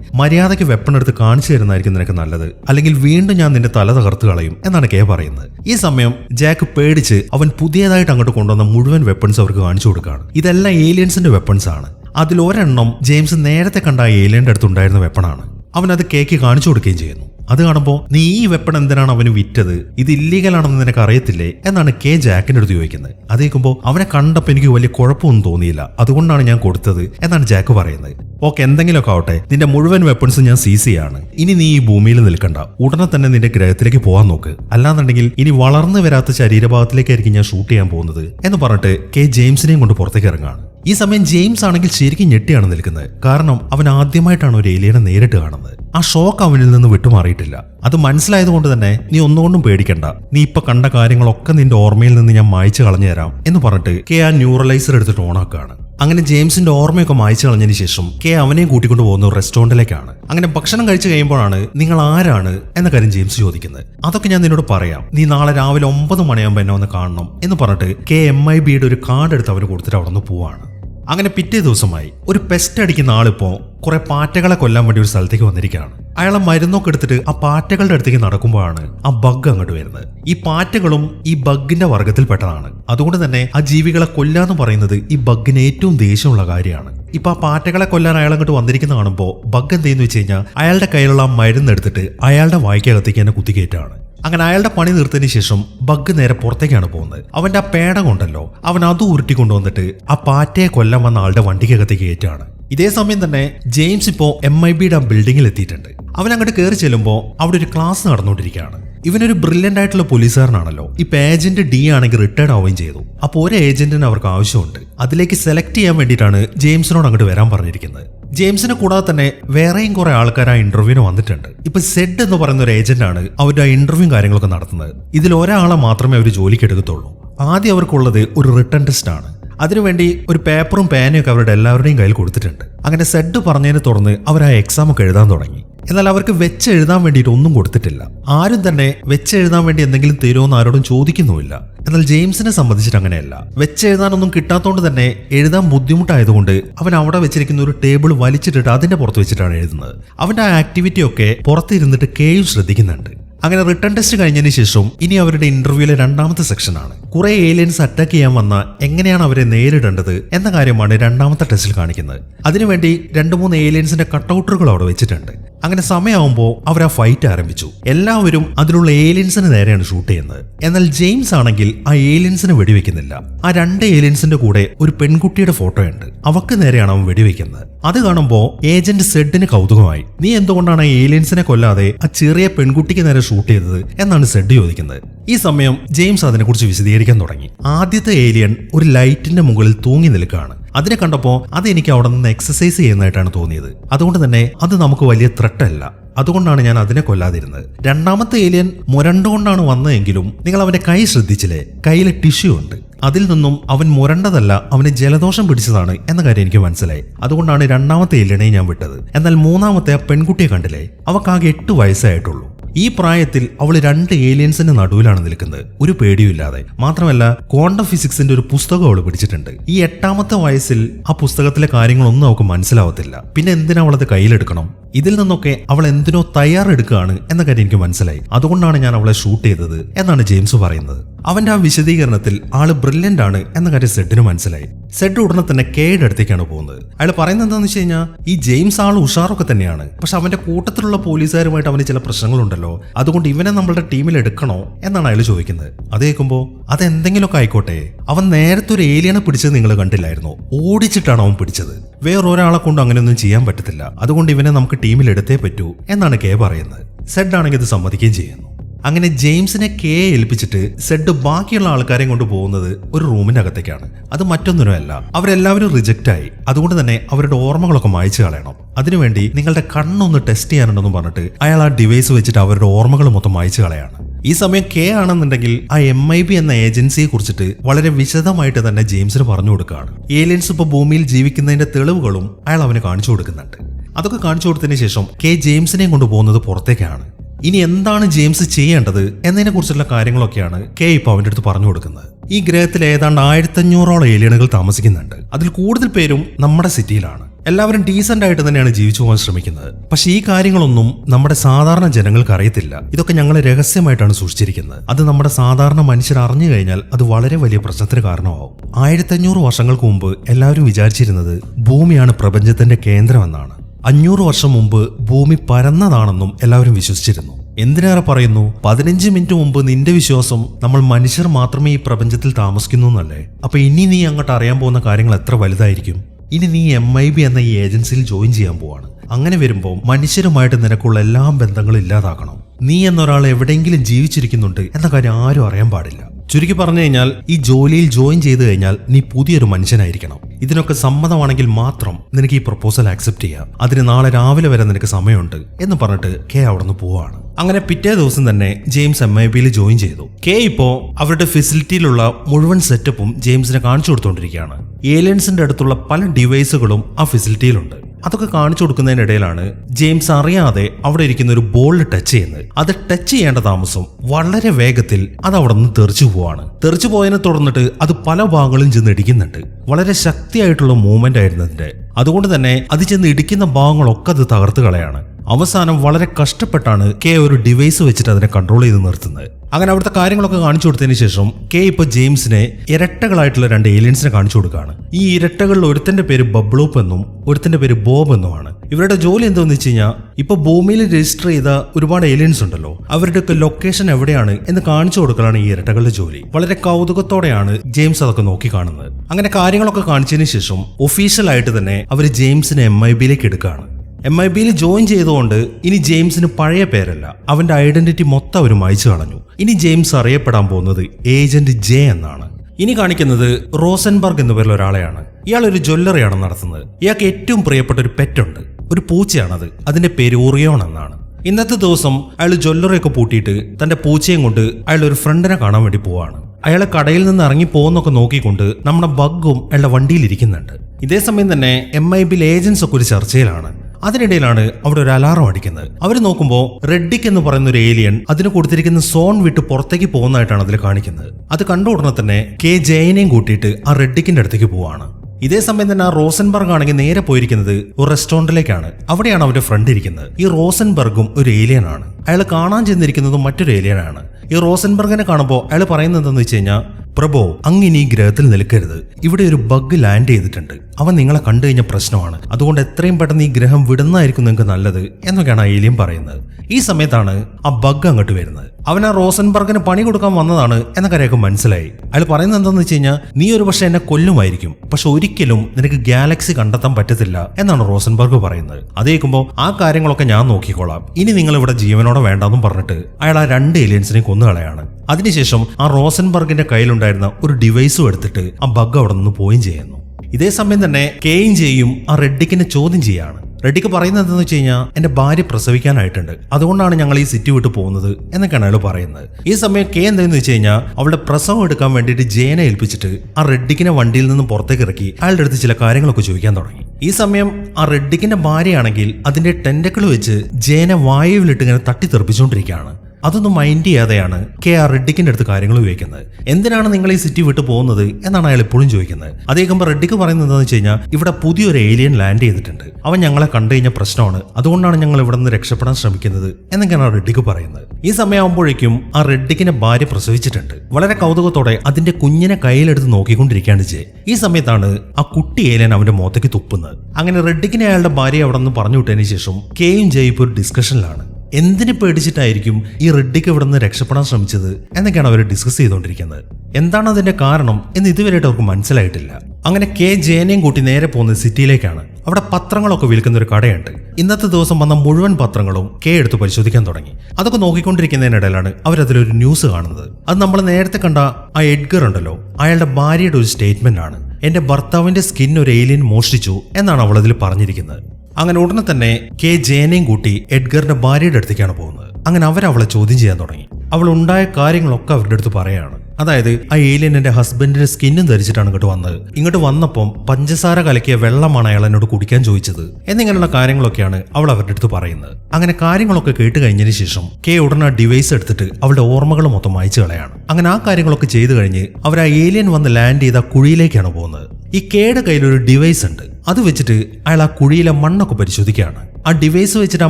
മര്യാദയ്ക്ക് വെപ്പൺ എടുത്ത് കാണിച്ചു തരുന്നതായിരിക്കും നിനക്ക് നല്ലത്. അല്ലെങ്കിൽ വീണ്ടും ഞാൻ നിന്റെ തല തകർത്ത് കളയും എന്നാണ് കെ പറയുന്നത്. ഈ സമയം ജാക്ക് പേടിച്ച് അവൻ പുതിയതായിട്ട് അങ്ങോട്ട് കൊണ്ടുവന്ന മുഴുവൻ വെപ്പൺസ് അവർക്ക് കാണിച്ചു കൊടുക്കുകയാണ്. ഇതെല്ലാം ഏലിയൻസിന്റെ വെപ്പൺസ് ആണ്. അതിൽ ഒരെണ്ണം ജെയിംസ് നേരത്തെ കണ്ട ഏലിയന്റെ അടുത്തുണ്ടായിരുന്ന വെപ്പണാണ്. അവൻ അത് കേക്ക് കാണിച്ചു കൊടുക്കുകയും ചെയ്യുന്നു. അത് കാണുമ്പോൾ നീ ഈ വെപ്പൺ എന്തിനാണ് അവന് വിറ്റത്? ഇത് ഇല്ലീഗൽ ആണെന്ന് നിനക്ക് അറിയത്തില്ലേ? എന്നാണ് കെ ജാക്കിന്റെ അടുത്ത് ചോദിക്കുന്നത്. അത് കേൾക്കുമ്പോൾ അവനെ കണ്ടപ്പോൾ എനിക്ക് വലിയ കുഴപ്പമൊന്നും തോന്നിയില്ല. അതുകൊണ്ടാണ് ഞാൻ കൊടുത്തത് എന്നാണ് ജാക്ക് പറയുന്നത്. ഓക്കെ എന്തെങ്കിലുമൊക്കെ ആവട്ടെ. നിന്റെ മുഴുവൻ വെപ്പൺസ് ഞാൻ സീസ് ചെയ്യാണ്. ഇനി നീ ഈ ഭൂമിയിൽ നിൽക്കണ്ട. ഉടനെ തന്നെ നിന്റെ ഗ്രഹത്തിലേക്ക് പോകാൻ നോക്ക്. അല്ലാന്നുണ്ടെങ്കിൽ ഇനി വളർന്നു വരാത്ത ശരീരഭാഗത്തിലേക്കായിരിക്കും ഞാൻ ഷൂട്ട് ചെയ്യാൻ പോകുന്നത് എന്ന് പറഞ്ഞിട്ട് കെ ജെയിംസിനെയും കൊണ്ട് പുറത്തേക്ക് ഇറങ്ങാണ് ഈ സമയം ജെയിംസ് ആണെങ്കിൽ ശരിക്കും ഞെട്ടിയാണ് നിൽക്കുന്നത്. കാരണം അവൻ ആദ്യമായിട്ടാണ് ഒരു ഏലിയനെ നേരിട്ട് കാണുന്നത്. ആ ഷോക്ക് അവനിൽ നിന്ന് വിട്ടുമാറിയിട്ടില്ല. അത് മനസ്സിലായതുകൊണ്ട് തന്നെ നീ ഒന്നുകൊണ്ടും പേടിക്കണ്ട. നീ ഇപ്പൊ കണ്ട കാര്യങ്ങളൊക്കെ നിന്റെ ഓർമ്മയിൽ നിന്ന് ഞാൻ മായ്ച്ചു കളഞ്ഞു തരാം എന്ന് പറഞ്ഞിട്ട് കെ ആ ന്യൂറലൈസർ എടുത്തിട്ട് ഓണാക്കുകയാണ്. അങ്ങനെ ജെയിംസിന്റെ ഓർമ്മയൊക്കെ മായ്ച്ചു കളഞ്ഞതിന് ശേഷം കെ അവനെയും കൂട്ടിക്കൊണ്ട് പോകുന്ന ഒരു അങ്ങനെ ഭക്ഷണം കഴിച്ചു കഴിയുമ്പോഴാണ് നിങ്ങൾ ആരാണ്? എന്ന കാര്യം ജെയിംസ് ചോദിക്കുന്നത്. അതൊക്കെ ഞാൻ നിന്നോട് പറയാം. നീ നാളെ രാവിലെ ഒമ്പത് മണിയാകുമ്പോൾ എന്നെ ഒന്ന് കാണണം എന്ന് പറഞ്ഞിട്ട് കെ എം ഐ ബിയുടെ ഒരു കാർഡ് എടുത്ത് അവന് കൊടുത്തിട്ട് അവിടെ നിന്ന് പോവാണ്. അങ്ങനെ പിറ്റേ ദിവസമായി ഒരു പെസ്റ്റ് അടിക്കുന്ന ആളിപ്പോ കുറെ പാറ്റകളെ കൊല്ലാൻ വേണ്ടി ഒരു സ്ഥലത്തേക്ക് വന്നിരിക്കുകയാണ്. അയാളെ മരുന്നൊക്കെ എടുത്തിട്ട് ആ പാറ്റകളുടെ അടുത്തേക്ക് നടക്കുമ്പോഴാണ് ആ ബഗ് അങ്ങോട്ട് വരുന്നത്. ഈ പാറ്റകളും ഈ ബഗിന്റെ വർഗത്തിൽപ്പെട്ടതാണ് അതുകൊണ്ട് തന്നെ ആ ജീവികളെ കൊല്ലാന്ന് പറയുന്നത് ഈ ബഗിന് ഏറ്റവും ദേഷ്യമുള്ള കാര്യമാണ്. ഇപ്പൊ ആ പാറ്റകളെ കൊല്ലാൻ അയാൾ അങ്ങോട്ട് വന്നിരിക്കുന്ന കാണുമ്പോൾ ബഗ് എന്ത് ചെയ്യുന്നു വെച്ച് കഴിഞ്ഞാൽ അയാളുടെ കയ്യിലുള്ള ആ മരുന്ന് എടുത്തിട്ട് അയാളുടെ വായിക്കകത്തേക്ക് തന്നെ കുത്തിക്കയറ്റാണ് അങ്ങനെ അയാളുടെ പണി നിർത്തിയതിനു ശേഷം ബഗ് നേരെ പുറത്തേക്കാണ് പോകുന്നത്. അവന്റെ ആ പേട കൊണ്ടല്ലോ അവൻ അത് ഉരുട്ടി കൊണ്ടുവന്നിട്ട് ആ പാറ്റയെ കൊല്ലാൻ വന്ന ആളുടെ വണ്ടിക്കകത്തേക്ക് കയറ്റാണ് ഇതേ സമയം തന്നെ ജെയിംസ് ഇപ്പോ എം ഐ ബിയുടെ ബിൽഡിങ്ങിൽ എത്തിയിട്ടുണ്ട്. അവൻ അങ്ങോട്ട് കയറി ചെല്ലുമ്പോൾ അവിടെ ഒരു ക്ലാസ് നടന്നുകൊണ്ടിരിക്കുകയാണ്. ഇവനൊരു ബ്രില്യന്റ് ആയിട്ടുള്ള പോലീസുകാരനാണല്ലോ. ഇപ്പൊ ഏജന്റ് ഡി ആണെങ്കിൽ റിട്ടയർഡ് ആവുകയും ചെയ്തു. അപ്പോൾ ഒരു ഏജന്റിന് അവർക്ക് ആവശ്യമുണ്ട്. അതിലേക്ക് സെലക്ട് ചെയ്യാൻ വേണ്ടിയിട്ടാണ് ജെയിംസിനോട് അങ്ങോട്ട് വരാൻ പറഞ്ഞിരിക്കുന്നത്. ജെയിംസിനെ കൂടാതെ തന്നെ വേറെയും കുറെ ആൾക്കാർ ആ ഇന്റർവ്യൂവിന് വന്നിട്ടുണ്ട്. ഇപ്പൊ സെഡ് എന്ന് പറയുന്ന ഒരു ഏജന്റാണ് അവരുടെ ആ ഇന്റർവ്യൂ കാര്യങ്ങളൊക്കെ നടത്തുന്നത്. ഇതിൽ ഒരാളെ മാത്രമേ അവർ ജോലിക്ക് എടുക്കത്തുള്ളൂ. ആദ്യം അവർക്കുള്ളത് ഒരു റിട്ടേൺ ടെസ്റ്റ് ആണ്. അതിനുവേണ്ടി ഒരു പേപ്പറും പേനയൊക്കെ അവരുടെ എല്ലാവരുടെയും കയ്യിൽ കൊടുത്തിട്ടുണ്ട്. അങ്ങനെ സെഡ് പറഞ്ഞതിനെ തുടർന്ന് അവർ ആ എക്സാം ഒക്കെ എഴുതാൻ തുടങ്ങി. എന്നാൽ അവർക്ക് വെച്ച് എഴുതാൻ വേണ്ടിയിട്ട് ഒന്നും കൊടുത്തിട്ടില്ല. ആരും തന്നെ വെച്ച് എഴുതാൻ വേണ്ടി എന്തെങ്കിലും തരുമോ ആരോടും ചോദിക്കുന്നുമില്ല. എന്നാൽ ജെയിംസിനെ സംബന്ധിച്ചിട്ട് അങ്ങനെയല്ല. വെച്ച് എഴുതാനൊന്നും കിട്ടാത്തതുകൊണ്ട് തന്നെ എഴുതാൻ ബുദ്ധിമുട്ടായതുകൊണ്ട് അവൻ അവിടെ വെച്ചിരിക്കുന്ന ഒരു ടേബിൾ വലിച്ചിട്ടിട്ട് അതിന്റെ പുറത്ത് വെച്ചിട്ടാണ് എഴുതുന്നത്. അവന്റെ ആ ആക്ടിവിറ്റി ഒക്കെ പുറത്തിരുന്നിട്ട് കേയും ശ്രദ്ധിക്കുന്നുണ്ട്. അങ്ങനെ റിട്ടേൺ ടെസ്റ്റ് കഴിഞ്ഞതിന് ശേഷം ഇനി അവരുടെ ഇന്റർവ്യൂയിലെ രണ്ടാമത്തെ സെക്ഷനാണ്. കുറെ ഏലിയൻസ് അറ്റാക്ക് ചെയ്യാൻ വന്ന എങ്ങനെയാണ് അവരെ നേരിടേണ്ടത് എന്ന കാര്യമാണ് രണ്ടാമത്തെ ടെസ്റ്റിൽ കാണിക്കുന്നത്. അതിനുവേണ്ടി രണ്ട് മൂന്ന് ഏലിയൻസിന്റെ കട്ടൗട്ടറുകൾ അവിടെ വെച്ചിട്ടുണ്ട്. അങ്ങനെ സമയമാകുമ്പോൾ അവർ ആ ഫൈറ്റ് ആരംഭിച്ചു. എല്ലാവരും അതിലുള്ള ഏലിയൻസിന് നേരെയാണ് ഷൂട്ട് ചെയ്യുന്നത്. എന്നാൽ ജെയിംസ് ആണെങ്കിൽ ആ ഏലിയൻസിന് വെടിവെക്കുന്നില്ല. ആ രണ്ട് ഏലിയൻസിന്റെ കൂടെ ഒരു പെൺകുട്ടിയുടെ ഫോട്ടോ ഉണ്ട് അവക്ക് നേരെയാണ് അവൻ വെടിവെക്കുന്നത്. അത് കാണുമ്പോൾ ഏജന്റ് സെഡിന് കൗതുകമായി. നീ എന്തുകൊണ്ടാണ് ഏലിയൻസിനെ കൊല്ലാതെ ആ ചെറിയ പെൺകുട്ടിക്ക് നേരെ ഷൂട്ട് ചെയ്തത് എന്നാണ് സെഡ് ചോദിക്കുന്നത്. ഈ സമയം ജെയിംസ് അതിനെക്കുറിച്ച് വിശദീകരിക്കാൻ തുടങ്ങി. ആദ്യത്തെ ഏലിയൻ ഒരു ലൈറ്റിന്റെ മുകളിൽ തൂങ്ങി നിൽക്കുകയാണ്. അതിനെ കണ്ടപ്പോൾ അത് എനിക്ക് അവിടെ നിന്ന് എക്സസൈസ് ചെയ്യുന്നതായിട്ടാണ് തോന്നിയത്. അതുകൊണ്ട് തന്നെ അത് നമുക്ക് വലിയ ത്രട്ടല്ല അതുകൊണ്ടാണ് ഞാൻ അതിനെ കൊല്ലാതിരുന്നത്. രണ്ടാമത്തെ ഏലിയൻ മുരണ്ടുകൊണ്ടാണ് വന്നതെങ്കിലും നിങ്ങൾ അവന്റെ കൈ ശ്രദ്ധിച്ചില്ലേ? കയ്യിലെ ടിഷ്യൂ ഉണ്ട്. അതിൽ നിന്നും അവൻ മുരണ്ടതല്ല അവന് ജലദോഷം പിടിച്ചതാണ് എന്ന കാര്യം എനിക്ക് മനസ്സിലായി. അതുകൊണ്ടാണ് രണ്ടാമത്തെ ഏലിയനെ ഞാൻ വിട്ടത്. എന്നാൽ മൂന്നാമത്തെ ആ പെൺകുട്ടിയെ കണ്ടില്ലേ? അവക്കാകെ എട്ട് വയസ്സായിട്ടുള്ളൂ. ഈ പ്രായത്തിൽ അവൾ രണ്ട് ഏലിയൻസിന്റെ നടുവിലാണ് നിൽക്കുന്നത്. ഒരു പേടിയുമില്ലാതെ. മാത്രമല്ല ക്വാണ്ടം ഫിസിക്സിന്റെ ഒരു പുസ്തകം അവൾ പിടിച്ചിട്ടുണ്ട്. ഈ എട്ടാമത്തെ വയസ്സിൽ ആ പുസ്തകത്തിലെ കാര്യങ്ങളൊന്നും അവൾക്ക് മനസ്സിലാവത്തില്ല. പിന്നെ എന്തിനാ അവളത് കയ്യിലെടുക്കണം? ഇതിൽ നിന്നൊക്കെ അവൾ എന്തിനോ തയ്യാറെടുക്കുകയാണ് എന്ന കാര്യം എനിക്ക് മനസ്സിലായി. അതുകൊണ്ടാണ് ഞാൻ അവളെ ഷൂട്ട് ചെയ്തത് എന്നാണ് ജെയിംസ് പറയുന്നത്. അവന്റെ ആ വിശദീകരണത്തിൽ ആൾ ബ്രില്യന്റ് ആണ് എന്ന കാര്യം സെഡിന് മനസ്സിലായി. സെഡ് ഉടനെ തന്നെ കെയുടെ അടുത്തേക്കാണ് പോകുന്നത്. അയാൾ പറയുന്നത് എന്താണെന്ന് വെച്ച് കഴിഞ്ഞാൽ ഈ ജെയിംസ് ആൾ ഉഷാറൊക്കെ തന്നെയാണ്. പക്ഷെ അവന്റെ കൂട്ടത്തിലുള്ള പോലീസുകാരുമായിട്ട് അവന് ചില പ്രശ്നങ്ങളുണ്ടല്ലോ. അതുകൊണ്ട് ഇവനെ നമ്മളുടെ ടീമിൽ എടുക്കണോ എന്നാണ് അയാൾ ചോദിക്കുന്നത്. അത് കേൾക്കുമ്പോൾ അതെന്തെങ്കിലുമൊക്കെ ആയിക്കോട്ടെ. അവൻ നേരത്തെ ഒരു ഏലിയനെ പിടിച്ചത് നിങ്ങൾ കണ്ടില്ലായിരുന്നു? ഓടിച്ചിട്ടാണ് അവൻ പിടിച്ചത്. വേറൊരാളെ കൊണ്ട് അങ്ങനെയൊന്നും ചെയ്യാൻ പറ്റത്തില്ല. അതുകൊണ്ട് ഇവനെ നമുക്ക് ടീമിൽ എടുത്തേ പറ്റൂ എന്നാണ് കെ പറയുന്നത്. സെഡ് ആണെങ്കിൽ ഇത് സമ്മതിക്കുകയും ചെയ്യുന്നു. അങ്ങനെ ജെയിംസിനെ കെ ഏൽപ്പിച്ചിട്ട് സെഡ് ബാക്കിയുള്ള ആൾക്കാരെയും കൊണ്ട് പോകുന്നത് ഒരു റൂമിന്റെ അകത്തേക്കാണ് അത് മറ്റൊന്നിനുമല്ല. അവരെല്ലാവരും റിജക്റ്റ് ആയി. അതുകൊണ്ട് തന്നെ അവരുടെ ഓർമ്മകളൊക്കെ മായ്ച്ചു കളയണം. അതിനുവേണ്ടി നിങ്ങളുടെ കണ്ണൊന്ന് ടെസ്റ്റ് ചെയ്യാനുണ്ടെന്ന് പറഞ്ഞിട്ട് അയാൾ ആ ഡിവൈസ് വെച്ചിട്ട് അവരുടെ ഓർമ്മകൾ മൊത്തം മായ്ച്ചു കളയാണ്. ഈ സമയം കെ ആണെന്നുണ്ടെങ്കിൽ ആ എം ഐ ബി എന്ന ഏജൻസിയെ കുറിച്ചിട്ട് വളരെ വിശദമായിട്ട് തന്നെ ജെയിംസിന് പറഞ്ഞു കൊടുക്കുകയാണ്. ഏലിയൻസ് ഇപ്പോൾ ഭൂമിയിൽ ജീവിക്കുന്നതിന്റെ തെളിവുകളും അയാൾ അവന് കാണിച്ചു കൊടുക്കുന്നുണ്ട്. അതൊക്കെ കാണിച്ചു കൊടുത്തതിന് ശേഷം കെ ജെയിംസിനെയും കൊണ്ട് പോകുന്നത് പുറത്തേക്കാണ്. ഇനി എന്താണ് ജെയിംസ് ചെയ്യേണ്ടത് എന്നതിനെ കുറിച്ചുള്ള കാര്യങ്ങളൊക്കെയാണ് കെ ഇപ്പൊ അവന്റെ അടുത്ത് പറഞ്ഞു കൊടുക്കുന്നത്. ഈ ഗ്രഹത്തിൽ ഏതാണ്ട് ആയിരത്തഞ്ഞൂറോളം ഏലിയനുകൾ താമസിക്കുന്നുണ്ട്. അതിൽ കൂടുതൽ പേരും നമ്മുടെ സിറ്റിയിലാണ് എല്ലാവരും ഡീസന്റ് ആയിട്ട് തന്നെയാണ് ജീവിച്ചു പോകാൻ ശ്രമിക്കുന്നത്. പക്ഷെ ഈ കാര്യങ്ങളൊന്നും നമ്മുടെ സാധാരണ ജനങ്ങൾക്ക് അറിയത്തില്ല. ഇതൊക്കെ ഞങ്ങൾ രഹസ്യമായിട്ടാണ് സൂക്ഷിച്ചിരിക്കുന്നത്. അത് നമ്മുടെ സാധാരണ മനുഷ്യർ അറിഞ്ഞു കഴിഞ്ഞാൽ അത് വളരെ വലിയ പ്രശ്നത്തിന് കാരണമാവും. ആയിരത്തഞ്ഞൂറ് വർഷങ്ങൾക്ക് മുമ്പ് എല്ലാവരും വിചാരിച്ചിരുന്നത് ഭൂമിയാണ് പ്രപഞ്ചത്തിന്റെ കേന്ദ്രമെന്നാണ്. അഞ്ഞൂറ് വർഷം മുമ്പ് ഭൂമി പരന്നതാണെന്നും എല്ലാവരും വിശ്വസിച്ചിരുന്നു. എന്തിനേറെ പറയുന്നു? പതിനഞ്ച് മിനിറ്റ് മുമ്പ് നിന്റെ വിശ്വാസം നമ്മൾ മനുഷ്യർ മാത്രമേ ഈ പ്രപഞ്ചത്തിൽ താമസിക്കുന്നു എന്നല്ലേ? അപ്പൊ ഇനി നീ അങ്ങോട്ട് അറിയാൻ പോകുന്ന കാര്യങ്ങൾ എത്ര വലുതായിരിക്കും? ഇനി നീ എം ഐ ബി എന്ന ഈ ഏജൻസിയിൽ ജോയിൻ ചെയ്യാൻ പോവാണ്. അങ്ങനെ വരുമ്പോൾ മനുഷ്യരുമായിട്ട് നിനക്കുള്ള എല്ലാ ബന്ധങ്ങളും ഇല്ലാതാക്കണം. നീ എന്നൊരാൾ എവിടെയെങ്കിലും ജീവിച്ചിരിക്കുന്നുണ്ട് എന്ന കാര്യം ആരും അറിയാൻ പാടില്ല. ചുരുക്കി പറഞ്ഞു കഴിഞ്ഞാൽ ഈ ജോലിയിൽ ജോയിൻ ചെയ്തു കഴിഞ്ഞാൽ നീ പുതിയൊരു മനുഷ്യനായിരിക്കണം. ഇതിനൊക്കെ സമ്മതമാണെങ്കിൽ മാത്രം നിനക്ക് ഈ പ്രപ്പോസൽ ആക്സെപ്റ്റ് ചെയ്യാം. അതിന് നാളെ രാവിലെ വരെ നിനക്ക് സമയമുണ്ട് എന്ന് പറഞ്ഞിട്ട് കെ അവിടെ നിന്ന് പോവാണ്. അങ്ങനെ പിറ്റേ ദിവസം തന്നെ ജെയിംസ് എം ഐ പിയിൽ ജോയിൻ ചെയ്തു. കെ ഇപ്പോ അവരുടെ ഫെസിലിറ്റിയിലുള്ള മുഴുവൻ സെറ്റപ്പും ജെയിംസിനെ കാണിച്ചു കൊടുത്തുകൊണ്ടിരിക്കുകയാണ് ഏലിയൻസിന്റെ അടുത്തുള്ള പല ഡിവൈസുകളും ആ ഫെസിലിറ്റിയിലുണ്ട്. അതൊക്കെ കാണിച്ചു കൊടുക്കുന്നതിനിടയിലാണ് ജെയിംസ് അറിയാതെ അവിടെ ഇരിക്കുന്ന ഒരു ബോൾ ടച്ച് ചെയ്യുന്നത്. അത് ടച്ച് ചെയ്യേണ്ട താമസം വളരെ വേഗത്തിൽ അത് അവിടെ നിന്ന് തെറിച്ചു പോവാണ്. തെറിച്ചു പോയതിനെ തുടർന്നിട്ട് അത് പല ഭാഗങ്ങളും ചെന്ന് ഇടിക്കുന്നുണ്ട്. വളരെ ശക്തിയായിട്ടുള്ള മൂവ്മെന്റ് ആയിരുന്നു അതിന്റെ. അതുകൊണ്ട് തന്നെ അത് ചെന്ന് ഇടിക്കുന്ന ഭാഗങ്ങളൊക്കെ അത് തകർത്ത് കളയാണ്. അവസാനം വളരെ കഷ്ടപ്പെട്ടാണ് കെ ഒരു ഡിവൈസ് വെച്ചിട്ട് അതിനെ കൺട്രോൾ ചെയ്ത് നിർത്തുന്നത്. അങ്ങനെ അവിടുത്തെ കാര്യങ്ങളൊക്കെ കാണിച്ചു കൊടുത്തതിന് ശേഷം കെ ഇപ്പൊ ജെയിംസിനെ ഇരട്ടകളായിട്ടുള്ള രണ്ട് ഏലിയൻസിനെ കാണിച്ചു കൊടുക്കുകയാണ്. ഈ ഇരട്ടകളിൽ ഒരുത്തന്റെ പേര് ബബ്ലൂപ്പ് എന്നും ഒരുത്തന്റെ പേര് ബോബ് എന്നുമാണ്. ഇവരുടെ ജോലി എന്താണെന്ന് വെച്ച് കഴിഞ്ഞാൽ ഇപ്പൊ ഭൂമിയിൽ രജിസ്റ്റർ ചെയ്ത ഒരുപാട് ഏലിയൻസ് ഉണ്ടല്ലോ അവരുടെയൊക്കെ ലൊക്കേഷൻ എവിടെയാണ് എന്ന് കാണിച്ചു കൊടുക്കലാണ് ഈ ഇരട്ടകളുടെ ജോലി. വളരെ കൗതുകത്തോടെയാണ് ജെയിംസ് അതൊക്കെ നോക്കി കാണുന്നത്. അങ്ങനെ കാര്യങ്ങളൊക്കെ കാണിച്ചതിന് ശേഷം ഒഫീഷ്യൽ ആയിട്ട് തന്നെ അവർ ജെയിംസിനെ എം ഐ ബിയിലേക്ക് എടുക്കുകയാണ്. എം ഐ ബിയിൽ ജോയിൻ ചെയ്തുകൊണ്ട് ഇനി ജെയിംസിന് പഴയ പേരല്ല. അവന്റെ ഐഡന്റിറ്റി മൊത്തം അവർ മായ്ച്ചു കളഞ്ഞു. ഇനി ജെയിംസ് അറിയപ്പെടാൻ പോകുന്നത് ഏജന്റ് ജെ എന്നാണ്. ഇനി കാണിക്കുന്നത് റോസൻബർഗ് എന്ന പേരിൽ ഒരാളെയാണ്. ഇയാൾ ഒരു ജ്വല്ലറിയാണ് നടത്തുന്നത്. ഇയാൾക്ക് ഏറ്റവും പ്രിയപ്പെട്ട ഒരു പെറ്റുണ്ട് ഒരു പൂച്ചയാണത്. അതിന്റെ പേര് ഒറിയോൺ എന്നാണ്. ഇന്നത്തെ ദിവസം അയാൾ ജ്വല്ലറിയൊക്കെ പൂട്ടിയിട്ട് തന്റെ പൂച്ചയും കൊണ്ട് അയാൾ ഒരു ഫ്രണ്ടിനെ കാണാൻ വേണ്ടി പോവാണ്. അയാളെ കടയിൽ നിന്ന് ഇറങ്ങി പോകുന്നൊക്കെ നോക്കിക്കൊണ്ട് നമ്മുടെ ബഗ്ഗും അയാളുടെ വണ്ടിയിൽ ഇരിക്കുന്നുണ്ട്. ഇതേ സമയം തന്നെ എം ഐ ബിൽ ഏജൻസ് ഒക്കെ ഒരു ചർച്ചയിലാണ്. അതിനിടയിലാണ് അവിടെ ഒരു അലാറം അടിക്കുന്നത്. അവർ നോക്കുമ്പോൾ റെഡിക് എന്ന് പറയുന്ന ഒരു ഏലിയൻ അതിന് കൊടുത്തിരിക്കുന്ന സോൺ വിട്ട് പുറത്തേക്ക് പോകുന്നതായിട്ടാണ് അതിൽ കാണിക്കുന്നത്. അത് കണ്ട ഉടനെ തന്നെ കെ ജയനെയും കൂട്ടിയിട്ട് ആ റെഡിക്കിന്റെ അടുത്തേക്ക് പോവാണ്. ഇതേ സമയം തന്നെ ആ റോസൻബർഗ് ആണെങ്കിൽ നേരെ പോയിരിക്കുന്നത് ഒരു റെസ്റ്റോറന്റിലേക്കാണ് അവിടെയാണ് അവന്റെ ഫ്രണ്ട് ഇരിക്കുന്നത്. ഈ റോസൻബർഗും ഒരു ഏലിയൻ ആണ്. അയാൾ കാണാൻ ചെന്നിരിക്കുന്നത് മറ്റൊരു ഏലിയനാണ് ഈ റോസൻബർഗിനെ കാണുമ്പോൾ അയാൾ പറയുന്നത് എന്താണെന്ന് വെച്ച് കഴിഞ്ഞാൽ പ്രഭോ അങ്ങിനി ഈ ഗ്രഹത്തിൽ നിൽക്കരുത്. ഇവിടെ ഒരു ബഗ് ലാൻഡ് ചെയ്തിട്ടുണ്ട്. അവൻ നിങ്ങളെ കണ്ടു കഴിഞ്ഞ പ്രശ്നമാണ്. അതുകൊണ്ട് എത്രയും പെട്ടെന്ന് ഈ ഗ്രഹം വിടുന്നതായിരിക്കും നിങ്ങൾക്ക് നല്ലത് എന്നൊക്കെയാണ് ആ ഏലിയൻ പറയുന്നത്. ഈ സമയത്താണ് ആ ബഗ് അങ്ങോട്ട് വരുന്നത്. അവൻ ആ റോസൻബർഗിന് പണി കൊടുക്കാൻ വന്നതാണ് എന്ന കാര്യമൊക്കെ മനസ്സിലായി. അയാൾ പറയുന്നത് എന്താണെന്ന് വെച്ച് കഴിഞ്ഞാൽ നീ ഒരു പക്ഷെ എന്നെ കൊല്ലുമായിരിക്കും. പക്ഷെ ഒരിക്കലും നിനക്ക് ഗാലക്സി കണ്ടെത്താൻ പറ്റത്തില്ല എന്നാണ് റോസൻബർഗ് പറയുന്നത്. അത് കേൾക്കുമ്പോൾ ആ കാര്യങ്ങളൊക്കെ ഞാൻ നോക്കിക്കോളാം. ഇനി നിങ്ങൾ ഇവിടെ ജീവനോടെ വേണ്ടെന്നും പറഞ്ഞിട്ട് അയാൾ ആ രണ്ട് ഏലിയൻസിനെ കൊന്നുകളയാണ്. അതിനുശേഷം ആ റോസൻബർഗിന്റെ കയ്യിലുണ്ടായിരുന്ന ഒരു ഡിവൈസും എടുത്തിട്ട് ആ ബഗ് അവിടെ നിന്ന് പോയും ചെയ്യുന്നു. ഇതേ സമയം തന്നെ കെയും ജെയും ആ റെഡിക്കിനെ ചോദ്യം ചെയ്യാണ്. റെഡിക്ക് പറയുന്നത് എന്താണെന്ന് വെച്ച് കഴിഞ്ഞാൽ എന്റെ ഭാര്യ പ്രസവിക്കാനായിട്ടുണ്ട്. അതുകൊണ്ടാണ് ഞങ്ങൾ ഈ സിറ്റി വിട്ട് പോകുന്നത് എന്നൊക്കെയാണ് അയാൾ പറയുന്നത്. ഈ സമയം കെ എന്താന്ന് വെച്ച് കഴിഞ്ഞാൽ അവളുടെ പ്രസവം എടുക്കാൻ വേണ്ടിയിട്ട് ജയനെ ഏൽപ്പിച്ചിട്ട് ആ റെഡിക്കിനെ വണ്ടിയിൽ നിന്ന് പുറത്തേക്ക് ഇറക്കി അയാളുടെ അടുത്ത് ചില കാര്യങ്ങളൊക്കെ ചോദിക്കാൻ തുടങ്ങി. ഈ സമയം ആ റെഡിക്കിന്റെ ഭാര്യയാണെങ്കിൽ അതിന്റെ ടെൻഡക്കിൾ വെച്ച് ജയനെ വായുവിലിട്ട് ഇങ്ങനെ തട്ടി തെറിപ്പിച്ചുകൊണ്ടിരിക്കുകയാണ് അതൊന്നും മൈൻഡ് ചെയ്യാതെയാണ് കെ ആർ റെഡ്ഡിക്കിന്റെ അടുത്ത് കാര്യങ്ങൾ ചോദിക്കുന്നത്. എന്തിനാണ് നിങ്ങൾ ഈ സിറ്റി വിട്ടു പോകുന്നത് എന്നാണ് അയാൾ എപ്പോഴും ചോദിക്കുന്നത്. അത് റെഡ്ഡിക്ക് പറയുന്നത് എന്താണെന്ന് വെച്ച് കഴിഞ്ഞാൽ ഇവിടെ പുതിയൊരു ഏലിയൻ ലാൻഡ് ചെയ്തിട്ടുണ്ട്. അവൻ ഞങ്ങളെ കണ്ടു കഴിഞ്ഞ പ്രശ്നമാണ്. അതുകൊണ്ടാണ് ഞങ്ങൾ ഇവിടെ നിന്ന് രക്ഷപ്പെടാൻ ശ്രമിക്കുന്നത് എന്നൊക്കെയാണ് റെഡ്ഡിക്ക് പറയുന്നത്. ഈ സമയമാകുമ്പോഴേക്കും ആ റെഡ്ഡിക്കിന്റെ ഭാര്യ പ്രസവിച്ചിട്ടുണ്ട്. വളരെ കൗതുകത്തോടെ അതിന്റെ കുഞ്ഞിനെ കയ്യിലെടുത്ത് നോക്കിക്കൊണ്ടിരിക്കുകയാണ് ജെ. ഈ സമയത്താണ് ആ കുട്ടി ഏലിയൻ അവന്റെ മുഖത്തേക്ക് തുപ്പുന്നത്. അങ്ങനെ റെഡ്ഡിക്കിനെ അയാളുടെ ഭാര്യ അവിടെ നിന്ന് പറഞ്ഞു വിട്ടതിന് ശേഷം കെയും ജയ്പൂർ ഡിസ്കഷനിലാണ് എന്തിനു പേടിച്ചിട്ടായിരിക്കും ഈ റെഡ്ഡിക്ക് ഇവിടെ നിന്ന് രക്ഷപ്പെടാൻ ശ്രമിച്ചത് എന്നൊക്കെയാണ് അവർ ഡിസ്കസ് ചെയ്തുകൊണ്ടിരിക്കുന്നത്. എന്താണ് അതിന്റെ കാരണം എന്ന് ഇതുവരെയായിട്ട് അവർക്ക് മനസ്സിലായിട്ടില്ല. അങ്ങനെ കെ ജയനെയും കൂട്ടി നേരെ പോകുന്നത് സിറ്റിയിലേക്കാണ്. അവിടെ പത്രങ്ങളൊക്കെ വിൽക്കുന്ന ഒരു കടയുണ്ട്. ഇന്നത്തെ ദിവസം വന്ന മുഴുവൻ പത്രങ്ങളും കെ എടുത്ത് പരിശോധിക്കാൻ തുടങ്ങി. അതൊക്കെ നോക്കിക്കൊണ്ടിരിക്കുന്നതിനിടയിലാണ് അവരതിലൊരു ന്യൂസ് കാണുന്നത്. അത് നമ്മൾ നേരത്തെ കണ്ട ആ എഡ്ഗർ ഉണ്ടല്ലോ അയാളുടെ ഭാര്യയുടെ ഒരു സ്റ്റേറ്റ്മെന്റ് ആണ്. എന്റെ ഭർത്താവിന്റെ സ്കിൻ ഒരു ഏലിയൻ മോഷ്ടിച്ചു എന്നാണ് അവൾ അതിൽ പറഞ്ഞിരിക്കുന്നത്. അങ്ങനെ ഉടനെ തന്നെ കെ ജയനെയും കൂട്ടി എഡ്ഗറിന്റെ ഭാര്യയുടെ അടുത്തേക്കാണ് പോകുന്നത്. അങ്ങനെ അവരവളെ ചോദ്യം ചെയ്യാൻ തുടങ്ങി. അവൾ ഉണ്ടായ കാര്യങ്ങളൊക്കെ അവരുടെ അടുത്ത് പറയാണ്. അതായത് ആ ഏലിയൻ എന്റെ ഹസ്ബൻഡിന്റെ സ്കിന്നും ധരിച്ചിട്ടാണ് ഇങ്ങോട്ട് വന്നത്. ഇങ്ങോട്ട് വന്നപ്പം പഞ്ചസാര കലക്കിയ വെള്ളമാണ് അയാൾ എന്നോട് കുടിക്കാൻ ചോദിച്ചത് എന്നിങ്ങനെയുള്ള കാര്യങ്ങളൊക്കെയാണ് അവൾ അവരുടെ അടുത്ത് പറയുന്നത്. അങ്ങനെ കാര്യങ്ങളൊക്കെ കേട്ട് കഴിഞ്ഞതിന് ശേഷം കെ ഉടനെ ഡിവൈസ് എടുത്തിട്ട് അവളുടെ ഓർമ്മകൾ മൊത്തം അയച്ചു കളയാണ്. അങ്ങനെ ആ കാര്യങ്ങളൊക്കെ ചെയ്തു കഴിഞ്ഞ് അവർ ആ ഏലിയൻ വന്ന് ലാൻഡ് ചെയ്ത കുഴിയിലേക്കാണ് പോകുന്നത്. ഈ കെയുടെ കയ്യിൽ ഒരു ഡിവൈസ് ഉണ്ട്. അത് വെച്ചിട്ട് അയാൾ ആ കുഴിയിലെ മണ്ണൊക്കെ പരിശോധിക്കുകയാണ്. ആ ഡിവൈസ് വെച്ചിട്ട് ആ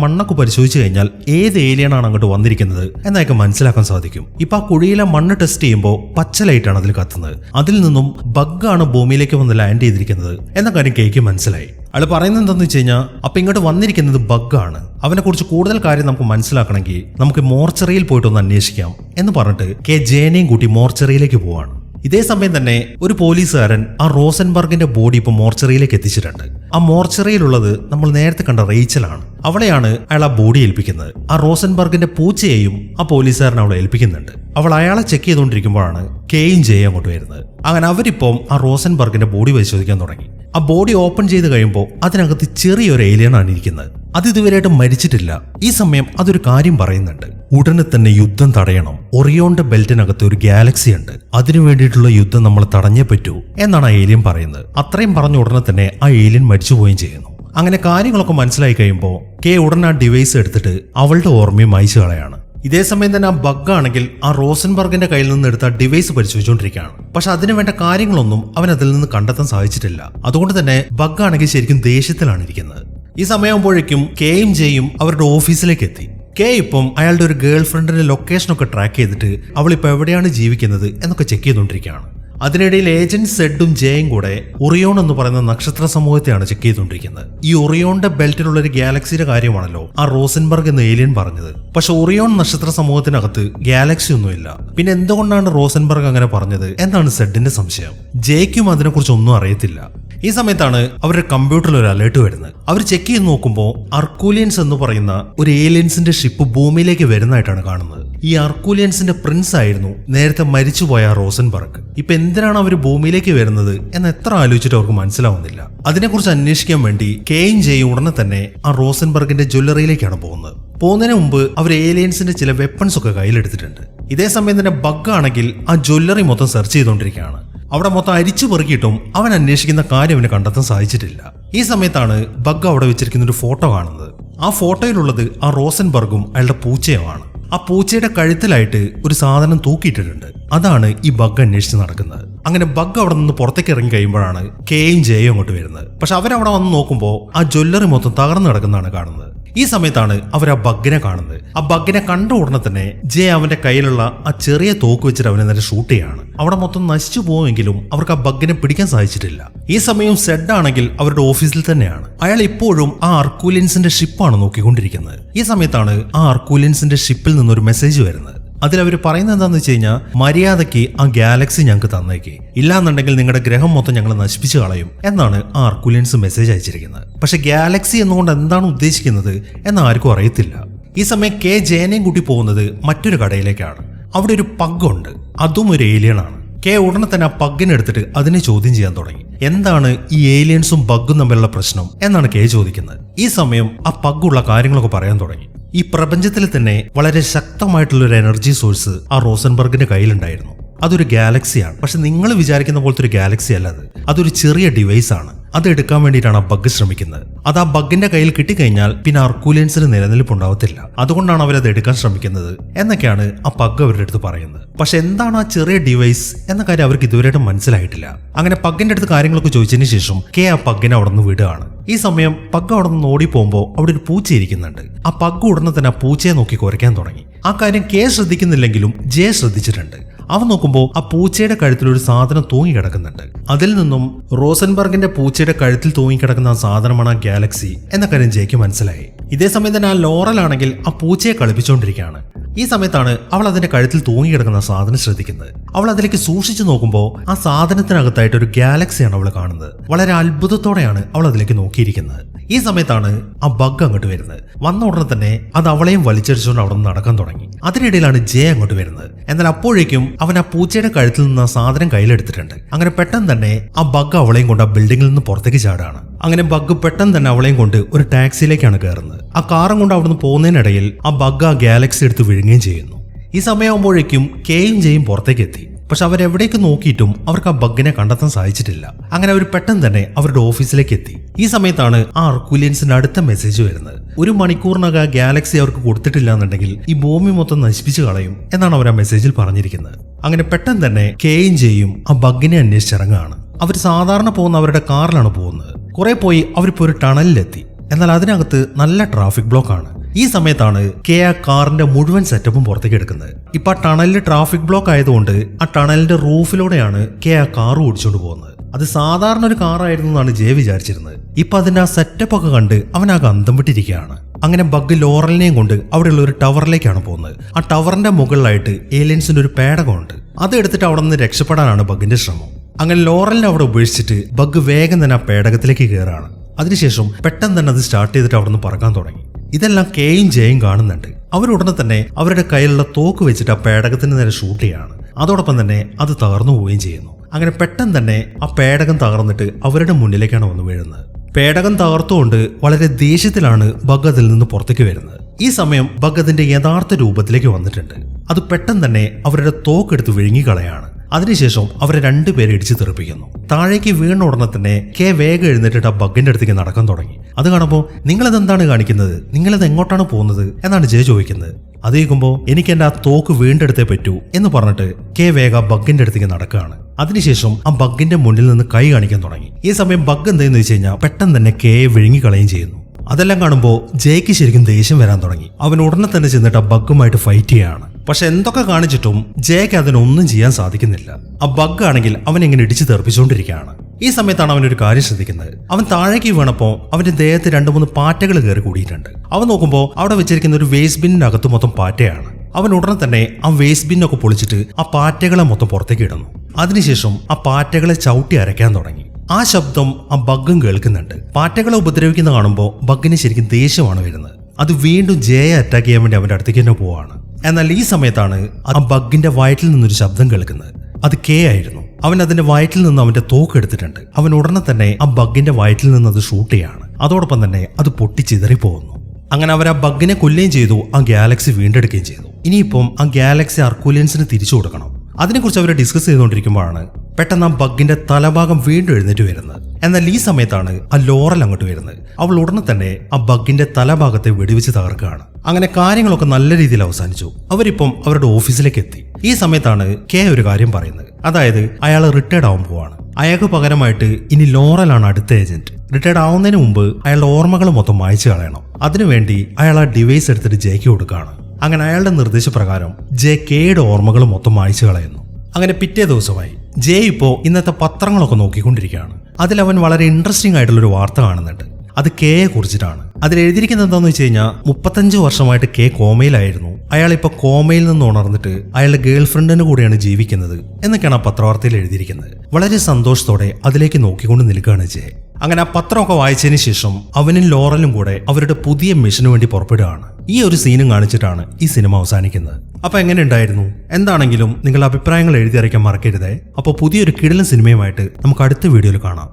മണ്ണൊക്കെ പരിശോധിച്ചു കഴിഞ്ഞാൽ ഏത് ഏലിയനാണ് അങ്ങോട്ട് വന്നിരിക്കുന്നത് എന്നൊക്കെ മനസ്സിലാക്കാൻ സാധിക്കും. ഇപ്പൊ ആ കുഴിയിലെ മണ്ണ് ടെസ്റ്റ് ചെയ്യുമ്പോൾ പച്ച ലൈറ്റാണ് അതിൽ കത്തുന്നത്. അതിൽ നിന്നും ബഗ്ഗാണ് ഭൂമിയിലേക്ക് വന്ന് ലാൻഡ് ചെയ്തിരിക്കുന്നത് എന്ന കാര്യം കേക്ക് മനസ്സിലായി. അയാൾ പറയുന്നത് എന്താണെന്ന് വെച്ച് കഴിഞ്ഞാൽ അപ്പൊ ഇങ്ങോട്ട് വന്നിരിക്കുന്നത് ബഗ്ഗാണ് അവനെ കുറിച്ച് കൂടുതൽ കാര്യം നമുക്ക് മനസ്സിലാക്കണമെങ്കിൽ നമുക്ക് മോർച്ചറിയിൽ പോയിട്ടൊന്ന് അന്വേഷിക്കാം എന്ന് പറഞ്ഞിട്ട് കെ ജേനയും കൂട്ടി മോർച്ചറിയിലേക്ക് പോവാണ്. ഇതേ സമയം തന്നെ ഒരു പോലീസുകാരൻ ആ റോസൻബർഗിന്റെ ബോഡി ഇപ്പൊ മോർച്ചറിയിലേക്ക് എത്തിച്ചിട്ടുണ്ട്. ആ മോർച്ചറിയിലുള്ളത് നമ്മൾ നേരത്തെ കണ്ട റേച്ചലാണ്. അവളെയാണ് അയാൾ ആ ബോഡി ഏൽപ്പിക്കുന്നത്. ആ റോസൻബർഗിന്റെ പൂച്ചയെയും ആ പോലീസുകാരൻ അവളെ ഏൽപ്പിക്കുന്നുണ്ട്. അവൾ അയാളെ ചെക്ക് ചെയ്തുകൊണ്ടിരിക്കുമ്പോഴാണ് കെയും ജെയും അങ്ങോട്ട് വരുന്നത്. അങ്ങനെ അവരിപ്പം ആ റോസൻബർഗിന്റെ ബോഡി പരിശോധിക്കാൻ തുടങ്ങി. ആ ബോഡി ഓപ്പൺ ചെയ്ത് കഴിയുമ്പോൾ അതിനകത്ത് ചെറിയൊരു ഏലിയനാണ് ഇരിക്കുന്നത്. അത് ഇതുവരെയായിട്ട് മരിച്ചിട്ടില്ല. ഈ സമയം അതൊരു കാര്യം പറയുന്നുണ്ട്. ഉടനെ തന്നെ യുദ്ധം തടയണം. ഒറിയോണ്ട ബെൽറ്റിനകത്ത് ഒരു ഗാലക്സി ഉണ്ട്. അതിനു വേണ്ടിയിട്ടുള്ള യുദ്ധം നമ്മൾ തടഞ്ഞേ പറ്റൂ എന്നാണ് ആ ഏലിയൻ പറയുന്നത്. അത്രയും പറഞ്ഞ ഉടനെ തന്നെ ആ ഏലിയൻ മരിച്ചുപോവുകയും ചെയ്യുന്നു. അങ്ങനെ കാര്യങ്ങളൊക്കെ മനസ്സിലായി കഴിയുമ്പോൾ കെ ഉടൻ ആ ഡിവൈസ് എടുത്തിട്ട് അവളുടെ ഓർമ്മയും അയച്ചു കളയാണ്. ഇതേ സമയം തന്നെ ആ ബഗ് ആണെങ്കിൽ ആ റോസൻബർഗിന്റെ കയ്യിൽ നിന്ന് എടുത്ത ഡിവൈസ് പരിശോധിച്ചുകൊണ്ടിരിക്കുകയാണ്. പക്ഷെ അതിന് വേണ്ട കാര്യങ്ങളൊന്നും അവൻ അതിൽ നിന്ന് കണ്ടെത്താൻ സാധിച്ചിട്ടില്ല. അതുകൊണ്ട് തന്നെ ബഗ് ആണെങ്കിൽ ശരിക്കും ദേഷ്യത്തിലാണ് ഇരിക്കുന്നത്. ഈ സമയമാകുമ്പോഴേക്കും കെയും ജെയും അവരുടെ ഓഫീസിലേക്ക് എത്തി. കെ ഇപ്പം അയാളുടെ ഒരു ഗേൾ ഫ്രണ്ടിന്റെ ലൊക്കേഷനൊക്കെ ട്രാക്ക് ചെയ്തിട്ട് അവൾ ഇപ്പൊ എവിടെയാണ് ജീവിക്കുന്നത് എന്നൊക്കെ ചെക്ക് ചെയ്തുകൊണ്ടിരിക്കുകയാണ്. അതിനിടയിൽ ഏജന്റ് സെഡും ജയും കൂടെ ഒറിയോൺ എന്ന് പറയുന്ന നക്ഷത്ര സമൂഹത്തെയാണ് ചെക്ക് ചെയ്തുകൊണ്ടിരിക്കുന്നത്. ഈ ഒറിയോണിന്റെ ബെൽറ്റിലുള്ള ഒരു ഗാലക്സിയുടെ കാര്യമാണല്ലോ ആ റോസൻബർഗ് എന്ന ഏലിയൻ പറഞ്ഞത്. പക്ഷെ ഒറിയോൺ നക്ഷത്ര സമൂഹത്തിനകത്ത് ഗാലക്സി ഒന്നുമില്ല. പിന്നെ എന്തുകൊണ്ടാണ് റോസൻബർഗ് അങ്ങനെ പറഞ്ഞത് എന്നാണ് സെഡിന്റെ സംശയം. ജയ്ക്കും അതിനെക്കുറിച്ച് ഒന്നും അറിയത്തില്ല. ഈ സമയത്താണ് അവരുടെ കമ്പ്യൂട്ടറിൽ ഒരു അലേർട്ട് വരുന്നത്. അവർ ചെക്ക് ചെയ്ത് നോക്കുമ്പോൾ അർക്കൂലിയൻസ് എന്ന് പറയുന്ന ഒരു ഏലിയൻസിന്റെ ഷിപ്പ് ഭൂമിയിലേക്ക് വരുന്നതായിട്ടാണ് കാണുന്നത്. ഈ അർക്കൂലിയൻസിന്റെ പ്രിൻസ് ആയിരുന്നു നേരത്തെ മരിച്ചുപോയ റോസൻബർഗ്. ഇപ്പൊ എന്തിനാണ് അവർ ഭൂമിയിലേക്ക് വരുന്നത് എന്ന് എത്ര ആലോചിച്ചിട്ട് അവർക്ക് മനസ്സിലാവുന്നില്ല. അതിനെക്കുറിച്ച് അന്വേഷിക്കാൻ വേണ്ടി കെയും ജെയും ഉടനെ തന്നെ ആ റോസൻബർഗിന്റെ ജ്വല്ലറിയിലേക്കാണ് പോകുന്നത്. പോകുന്നതിന് മുമ്പ് അവർ ഏലിയൻസിന്റെ ചില വെപ്പൺസ് ഒക്കെ കയ്യിലെടുത്തിട്ടുണ്ട്. ഇതേ സമയം തന്നെ ബഗ് ആണെങ്കിൽ ആ ജ്വല്ലറി മൊത്തം സെർച്ച് ചെയ്തുകൊണ്ടിരിക്കുകയാണ്. അവിടെ മൊത്തം അരിച്ചു പെറുക്കിയിട്ടും അവൻ അന്വേഷിക്കുന്ന കാര്യം അവന് കണ്ടെത്താൻ സാധിച്ചിട്ടില്ല. ഈ സമയത്താണ് ബഗ് അവിടെ വെച്ചിരിക്കുന്ന ഒരു ഫോട്ടോ കാണുന്നത്. ആ ഫോട്ടോയിലുള്ളത് ആ റോസൻബർഗും അയാളുടെ പൂച്ചയുമാണ്. ആ പൂച്ചയുടെ കഴുത്തിലായിട്ട് ഒരു സാധനം തൂക്കിയിട്ടിട്ടുണ്ട്. അതാണ് ഈ ബഗ് അന്വേഷിച്ച് നടക്കുന്നത്. അങ്ങനെ ബഗ് അവിടെ നിന്ന് പുറത്തേക്ക് ഇറങ്ങി കഴിയുമ്പോഴാണ് കെയും ജെയും അങ്ങോട്ട് വരുന്നത്. പക്ഷെ അവരവിടെ വന്ന് നോക്കുമ്പോൾ ആ ജ്വല്ലറി മൊത്തം തകർന്നു കിടക്കുന്നതാണ് കാണുന്നത്. ഈ സമയത്താണ് അവർ ആ ബഗ്ഗിനെ കാണുന്നത്. ആ ബഗ്ഗിനെ കണ്ട ഉടനെ തന്നെ ജെ അവന്റെ കയ്യിലുള്ള ആ ചെറിയ തോക്ക് വെച്ചിട്ട് അവനെ നേരെ ഷൂട്ട് ചെയ്യാണ്. അവിടെ മൊത്തം നശിച്ചു പോവുമെങ്കിലും അവർക്ക് ആ ബഗ്ഗിനെ പിടിക്കാൻ സാധിച്ചിട്ടില്ല. ഈ സമയം സെഡ് ആണെങ്കിൽ അവരുടെ ഓഫീസിൽ തന്നെയാണ്. അയാൾ ഇപ്പോഴും ആ അർക്കൂലിയൻസിന്റെ ഷിപ്പാണ് നോക്കിക്കൊണ്ടിരിക്കുന്നത്. ഈ സമയത്താണ് ആ അർക്കൂലിയൻസിന്റെ ഷിപ്പിൽ നിന്നൊരു മെസ്സേജ് വരുന്നത്. അതിൽ അവർ പറയുന്നത് എന്താണെന്ന് വെച്ച് കഴിഞ്ഞാൽ മര്യാദയ്ക്ക് ആ ഗാലക്സി ഞങ്ങൾക്ക് തന്നേക്ക്. ഇല്ലാന്നുണ്ടെങ്കിൽ നിങ്ങളുടെ ഗ്രഹം മൊത്തം ഞങ്ങൾ നശിപ്പിച്ചു കളയും എന്നാണ് ആ അർക്കുലിയൻസ് മെസ്സേജ് അയച്ചിരിക്കുന്നത്. പക്ഷെ ഗാലക്സി എന്നുകൊണ്ട് എന്താണ് ഉദ്ദേശിക്കുന്നത് എന്ന് ആർക്കും അറിയത്തില്ല. ഈ സമയം കെ ജയനെയും കൂട്ടി പോകുന്നത് മറ്റൊരു കടയിലേക്കാണ്. അവിടെ ഒരു പഗ് ഉണ്ട് അതും ഒരു ഏലിയൻ ആണ് കെ ഉടനെ തന്നെ ആ പഗ്ഗിനെ എടുത്തിട്ട് അതിനെ ചോദ്യം ചെയ്യാൻ തുടങ്ങി. എന്താണ് ഈ ഏലിയൻസും ബഗ്ഗും തമ്മിലുള്ള പ്രശ്നം എന്നാണ് കെ ചോദിക്കുന്നത്. ഈ സമയം ആ പഗ്ഗുള്ള കാര്യങ്ങളൊക്കെ പറയാൻ തുടങ്ങി. ഈ പ്രപഞ്ചത്തിൽ തന്നെ വളരെ ശക്തമായിട്ടുള്ള ഒരു എനർജി സോഴ്സ് ആ റോസൻബർഗിന്റെ കയ്യിലുണ്ടായിരുന്നു. അതൊരു ഗാലക്സിയാണ്. പക്ഷെ നിങ്ങൾ വിചാരിക്കുന്ന പോലത്തെ ഒരു ഗാലക്സി അല്ല അത്. അതൊരു ചെറിയ ഡിവൈസ് ആണ്. അത് എടുക്കാൻ വേണ്ടിയിട്ടാണ് ആ ബഗ് ശ്രമിക്കുന്നത്. അത് ആ ബഗിന്റെ കയ്യിൽ കിട്ടിക്കഴിഞ്ഞാൽ പിന്നെ അർക്കൂലിയൻസിന് നിലനിൽപ്പുണ്ടാവത്തില്ല അതുകൊണ്ടാണ് അവരത് എടുക്കാൻ ശ്രമിക്കുന്നത് എന്നൊക്കെയാണ് ആ പഗ് അവരുടെ അടുത്ത് പറയുന്നത്. പക്ഷെ എന്താണ് ആ ചെറിയ ഡിവൈസ് എന്ന കാര്യം അവർക്ക് ഇതുവരെയായിട്ടും മനസ്സിലായിട്ടില്ല. അങ്ങനെ പഗ്ഗിന്റെ അടുത്ത് കാര്യങ്ങളൊക്കെ ചോദിച്ചതിന് ശേഷം കെ ആ പഗ്ഗിനെ അവിടെ നിന്ന് വിടുകയാണ്. ഈ സമയം പഗ് അവിടെ നിന്ന് ഓടി പോകുമ്പോൾ അവിടെ ഒരു പൂച്ച ഇരിക്കുന്നുണ്ട്. ആ പഗ് ഉടനെ തന്നെ ആ പൂച്ചയെ നോക്കി കുരയ്ക്കാൻ തുടങ്ങി. ആ കാര്യം കെ ശ്രദ്ധിക്കുന്നില്ലെങ്കിലും ജെ ശ്രദ്ധിച്ചിട്ടുണ്ട്. അവൻ നോക്കുമ്പോൾ ആ പൂച്ചയുടെ കഴുത്തിൽ ഒരു സാധനം തൂങ്ങി കിടക്കുന്നുണ്ട്. അതിൽ നിന്നും റോസൻബർഗിന്റെ പൂച്ചയുടെ കഴുത്തിൽ തൂങ്ങി കിടക്കുന്ന ആ സാധനമാണ് ആ ഗാലക്സി എന്ന കാര്യം ജയ്ക്ക് മനസ്സിലായി. ഇതേ സമയം തന്നെ ആ ലോറൽ ആണെങ്കിൽ ആ പൂച്ചയെ കളിപ്പിച്ചുകൊണ്ടിരിക്കുകയാണ് ഈ സമയത്താണ് അവൾ അതിന്റെ കഴുത്തിൽ തൂങ്ങി കിടക്കുന്ന സാധനം ശ്രദ്ധിക്കുന്നത്. അവൾ അതിലേക്ക് സൂക്ഷിച്ചു നോക്കുമ്പോൾ ആ സാധനത്തിനകത്തായിട്ട് ഒരു ഗാലക്സിയാണ് അവൾ കാണുന്നത്. വളരെ അത്ഭുതത്തോടെയാണ് അവൾ അതിലേക്ക് നോക്കിയിരിക്കുന്നത്. ഈ സമയത്താണ് ആ ബഗ് അങ്ങോട്ട് വരുന്നത്. വന്ന ഉടനെ തന്നെ അത് അവളെയും വലിച്ചടിച്ചുകൊണ്ട് അവിടെ നിന്ന് നടക്കാൻ തുടങ്ങി. അതിനിടയിലാണ് ജെ അങ്ങോട്ട് വരുന്നത്. എന്നാൽ അപ്പോഴേക്കും അവൻ ആ പൂച്ചയുടെ കഴുത്തിൽ നിന്ന് ആ സാധനം കയ്യിലെടുത്തിട്ടുണ്ട്. അങ്ങനെ പെട്ടെന്ന് തന്നെ ആ ബഗ് അവളെയും കൊണ്ട് ആ ബിൽഡിംഗിൽ നിന്ന് പുറത്തേക്ക് ചാടാണ്. അങ്ങനെ ബഗ് പെട്ടെന്ന് തന്നെ അവളെയും കൊണ്ട് ഒരു ടാക്സിയിലേക്കാണ് കയറുന്നത്. ആ കാറും കൊണ്ട് അവിടുന്ന് പോകുന്നതിനിടയിൽ ആ ബഗ് ആ ഗാലക്സി എടുത്ത് വിഴുങ്ങുകയും ചെയ്യുന്നു. ഈ സമയമാകുമ്പോഴേക്കും കെയും ജെയും പുറത്തേക്ക് എത്തി പക്ഷെ അവരെവിടേക്ക് നോക്കിയിട്ടും അവർക്ക് ആ ബഗ്ഗിനെ കണ്ടെത്താൻ സാധിച്ചിട്ടില്ല. അങ്ങനെ അവർ പെട്ടെന്ന് തന്നെ അവരുടെ ഓഫീസിലേക്ക് എത്തി ഈ സമയത്താണ് ആ അർക്കുലിയൻസിന്റെ അടുത്ത മെസ്സേജ് വരുന്നത്. ഒരു മണിക്കൂറിനകം ഗാലക്സി അവർക്ക് കൊടുത്തിട്ടില്ല എന്നുണ്ടെങ്കിൽ ഈ ഭൂമി മൊത്തം നശിപ്പിച്ചു കളയും എന്നാണ് അവർ ആ മെസ്സേജിൽ പറഞ്ഞിരിക്കുന്നത്. അങ്ങനെ പെട്ടെന്ന് തന്നെ കെയും ജെയും ആ ബഗ്ഗിനെ അന്വേഷിച്ചിറങ്ങുകയാണ്. അവർ സാധാരണ പോകുന്ന അവരുടെ കാറിലാണ് പോകുന്നത്. കുറെ പോയി അവരിപ്പോ ഒരു ടണലിലെത്തി. എന്നാൽ അതിനകത്ത് നല്ല ട്രാഫിക് ബ്ലോക്ക് ആണ് ഈ സമയത്താണ് കെ ആ കാറിന്റെ മുഴുവൻ സെറ്റപ്പും പുറത്തേക്ക് എടുക്കുന്നത്. ഇപ്പൊ ആ ടണലിൽ ട്രാഫിക് ബ്ലോക്ക് ആയതുകൊണ്ട് ആ ടണലിന്റെ റൂഫിലൂടെയാണ് കെ ആ കാർ ഓടിച്ചുകൊണ്ട് പോകുന്നത്. അത് സാധാരണ ഒരു കാറായിരുന്നു എന്നാണ് ജെ വിചാരിച്ചിരുന്നത്. ഇപ്പൊ അതിന്റെ ആ സെറ്റപ്പ് ഒക്കെ കണ്ട് അവൻ ആകെ അന്തം വിട്ടിരിക്കുകയാണ്. അങ്ങനെ ബഗ് ലോറലിനെയും കൊണ്ട് അവിടെയുള്ള ഒരു ടവറിലേക്കാണ് പോകുന്നത്. ആ ടവറിന്റെ മുകളിലായിട്ട് ഏലിയൻസിന്റെ ഒരു പേടകമുണ്ട്. അത് എടുത്തിട്ട് അവിടെ നിന്ന് രക്ഷപ്പെടാനാണ് ബഗിന്റെ ശ്രമം. അങ്ങനെ ലോറലിനെ അവിടെ ഉപേക്ഷിച്ചിട്ട് ബഗ് വേഗം തന്നെ ആ പേടകത്തിലേക്ക് കയറാണ് അതിനുശേഷം പെട്ടെന്ന് തന്നെ അത് സ്റ്റാർട്ട് ചെയ്തിട്ട് അവിടെ നിന്ന് പറക്കാൻ തുടങ്ങി. ഇതെല്ലാം കെയും ജയും കാണുന്നുണ്ട്. അവരുടനെ തന്നെ അവരുടെ കയ്യിലുള്ള തോക്ക് വെച്ചിട്ട് ആ പേടകത്തിന് നേരെ ഷൂട്ട് ചെയ്യാണ്. അതോടൊപ്പം തന്നെ അത് തകർന്നു പോവുകയും ചെയ്യുന്നു. അങ്ങനെ പെട്ടെന്ന് തന്നെ ആ പേടകം തകർന്നിട്ട് അവരുടെ മുന്നിലേക്കാണ് വന്നു വീഴുന്നത്. പേടകം തകർത്തുകൊണ്ട് വളരെ ദേഷ്യത്തിലാണ് ഭഗതിൽ നിന്ന് പുറത്തേക്ക് വരുന്നത്. ഈ സമയം ഭഗതിന്റെ യഥാർത്ഥ രൂപത്തിലേക്ക് വന്നിട്ടുണ്ട്. അത് പെട്ടെന്ന് തന്നെ അവരുടെ തോക്കെടുത്ത് വിഴുങ്ങിക്കളയാണ്. അതിനുശേഷം അവരെ രണ്ടുപേരെ ഇടിച്ചു തെറിപ്പിക്കുന്നു. താഴേക്ക് വീണ ഉടനെ തന്നെ കെ വേഗം എഴുന്നേറ്റിട്ട് ആ ബഗ്ഗിന്റെ അടുത്തേക്ക് നടക്കാൻ തുടങ്ങി. അത് കാണുമ്പോൾ നിങ്ങളത് എന്താണ് കാണിക്കുന്നത്? നിങ്ങളത് എങ്ങോട്ടാണ് പോകുന്നത്? എന്നാണ് ജയ ചോദിക്കുന്നത്. അത് കേൾക്കുമ്പോൾ എനിക്ക് എന്റെ ആ തോക്ക് വീണ്ടെടുത്തേ പറ്റൂ എന്ന് പറഞ്ഞിട്ട് കെ വേഗ ബഗ്ഗിന്റെ അടുത്തേക്ക് നടക്കുകയാണ്. അതിനുശേഷം ആ ബഗ്ഗിന്റെ മുന്നിൽ നിന്ന് കൈ കാണിക്കാൻ തുടങ്ങി. ഈ സമയം ബഗ് എന്തെന്ന് വെച്ച് കഴിഞ്ഞാൽ പെട്ടെന്ന് തന്നെ കെയെ വിഴുങ്ങിക്കളയും ചെയ്യുന്നു. അതെല്ലാം കാണുമ്പോൾ ജയ്ക്ക് ശരിക്കും ദേഷ്യം വരാൻ തുടങ്ങി. അവൻ ഉടനെ തന്നെ ചെന്നിട്ട് ആ ബഗ്ഗുമായിട്ട് ഫൈറ്റ് ചെയ്യാണ്. പക്ഷെ എന്തൊക്കെ കാണിച്ചിട്ടും ജയ്ക്ക് അതിനൊന്നും ചെയ്യാൻ സാധിക്കുന്നില്ല. ആ ബഗ് ആണെങ്കിൽ അവൻ ഇങ്ങനെ ഇടിച്ചു തെറിപ്പിച്ചുകൊണ്ടിരിക്കുകയാണ്. ഈ സമയത്താണ് അവൻ ഒരു കാര്യം ശ്രദ്ധിക്കുന്നത്. അവൻ താഴേക്ക് വീണപ്പോൾ അവന്റെ ദേഹത്ത് രണ്ട് മൂന്ന് പാറ്റകൾ കയറി കൂടിയിട്ടുണ്ട്. അവൻ നോക്കുമ്പോൾ അവിടെ വെച്ചിരിക്കുന്ന ഒരു വേസ്റ്റ് ബിന്നിനകത്ത് മൊത്തം പാറ്റയാണ്. അവൻ ഉടനെ തന്നെ ആ വേസ്റ്റ് ബിന്നൊക്കെ പൊളിച്ചിട്ട് ആ പാറ്റകളെ മൊത്തം പുറത്തേക്ക് ഇടുന്നു. അതിനുശേഷം ആ പാറ്റകളെ ചവിട്ടി അരയ്ക്കാൻ തുടങ്ങി. ആ ശബ്ദം ആ ബഗ്ഗും കേൾക്കുന്നുണ്ട്. പാറ്റകളെ ഉപദ്രവിക്കുന്ന കാണുമ്പോൾ ബഗ്ഗിന് ശരിക്കും ദേഷ്യമാണ് വരുന്നത്. അത് വീണ്ടും ജയയെ അറ്റാക്ക് ചെയ്യാൻ വേണ്ടി അവന്റെ അടുത്തേക്ക് തന്നെ പോവാണ്. എന്നാൽ ഈ സമയത്താണ് ആ ബഗ്ഗിന്റെ വയറ്റിൽ നിന്നൊരു ശബ്ദം കേൾക്കുന്നത്. അത് കെ ആയിരുന്നു. അവൻ അതിന്റെ വയറ്റിൽ നിന്ന് അവന്റെ തോക്ക് എടുത്തിട്ടുണ്ട്. അവൻ ഉടനെ തന്നെ ആ ബഗ്ഗിന്റെ വയറ്റിൽ നിന്ന് അത് ഷൂട്ട് ചെയ്യാണ്. അതോടൊപ്പം തന്നെ അത് പൊട്ടിച്ചിതറി പോകുന്നു അങ്ങനെ അവർ ആ ബഗ്ഗിനെ കൊല്ലുകയും ചെയ്തു. ആ ഗാലക്സി വീണ്ടെടുക്കുകയും ചെയ്തു. ഇനിയിപ്പം ആ ഗാലക്സി അർക്കൂലിയൻസിന് തിരിച്ചു കൊടുക്കണം. അതിനെക്കുറിച്ച് അവർ ഡിസ്കസ് ചെയ്തുകൊണ്ടിരിക്കുമ്പോഴാണ് പെട്ടെന്ന് ആ ബഗ്ഗിന്റെ തലഭാഗം വീണ്ടും എഴുന്നേറ്റ് വരുന്നത്. എന്നാൽ ഈ സമയത്താണ് ആ ലോറൽ അങ്ങോട്ട് വരുന്നത്. അവൾ ഉടനെ തന്നെ ആ ബഗ്ഗിന്റെ തലഭാഗത്തെ വെടിവെച്ച് തകർക്കുകയാണ്. അങ്ങനെ കാര്യങ്ങളൊക്കെ നല്ല രീതിയിൽ അവസാനിച്ചു. അവരിപ്പം അവരുടെ ഓഫീസിലേക്ക് എത്തി. ഈ സമയത്താണ് കെ ഒരു കാര്യം പറയുന്നത്. അതായത് അയാൾ റിട്ടയർഡ് ആവാൻ പോവാണ്. അയാൾക്ക് പകരമായിട്ട് ഇനി ലോറലാണ് അടുത്ത ഏജന്റ് റിട്ടയർഡ് ആവുന്നതിന് മുമ്പ് അയാളുടെ ഓർമ്മകൾ മൊത്തം മായച്ചു കളയണം. അതിനുവേണ്ടി അയാൾ ആ ഡിവൈസ് എടുത്തിട്ട് ജയിക്ക് കൊടുക്കുകയാണ്. അങ്ങനെ അയാളുടെ നിർദ്ദേശപ്രകാരം ജെ കെയുടെ ഓർമ്മകൾ മൊത്തം മായ്ച്ചു കളയുന്നു. അങ്ങനെ പിറ്റേ ദിവസമായി ജെ ഇപ്പോ ഇന്നത്തെ പത്രങ്ങളൊക്കെ നോക്കിക്കൊണ്ടിരിക്കുകയാണ്. അതിൽ അവൻ വളരെ ഇൻട്രസ്റ്റിംഗ് ആയിട്ടുള്ള ഒരു വാർത്ത കാണുന്നുണ്ട്. അത് കെയെ കുറിച്ചിട്ടാണ്. അതിൽ എഴുതിയിരിക്കുന്നത് എന്താണെന്ന് വെച്ച് കഴിഞ്ഞാൽ മുപ്പത്തഞ്ച് വർഷമായിട്ട് കെ കോമയിലായിരുന്നു. അയാൾ ഇപ്പോൾ കോമയിൽ നിന്ന് ഉണർന്നിട്ട് അയാളുടെ ഗേൾ ഫ്രണ്ടിന് കൂടെയാണ് ജീവിക്കുന്നത് എന്നൊക്കെയാണ് ആ പത്രവാർത്തയിൽ എഴുതിയിരിക്കുന്നത്. വളരെ സന്തോഷത്തോടെ അതിലേക്ക് നോക്കിക്കൊണ്ട് നിൽക്കുകയാണ് ജെ. അങ്ങനെ ആ പത്രമൊക്കെ വായിച്ചതിന് ശേഷം അവനും ലോറലും കൂടെ അവരുടെ പുതിയ മിഷന് വേണ്ടി പുറപ്പെടുകയാണ്. ഈ ഒരു സീനും കാണിച്ചിട്ടാണ് ഈ സിനിമ അവസാനിക്കുന്നത്. അപ്പൊ എങ്ങനെ ഉണ്ടായിരുന്നു? എന്താണെങ്കിലും നിങ്ങളുടെ അഭിപ്രായങ്ങൾ എഴുതി അറിയിക്കാൻ മറക്കരുതേ. അപ്പോൾ പുതിയൊരു കിടലൻ സിനിമയുമായിട്ട് നമുക്ക് അടുത്ത വീഡിയോയിൽ കാണാം.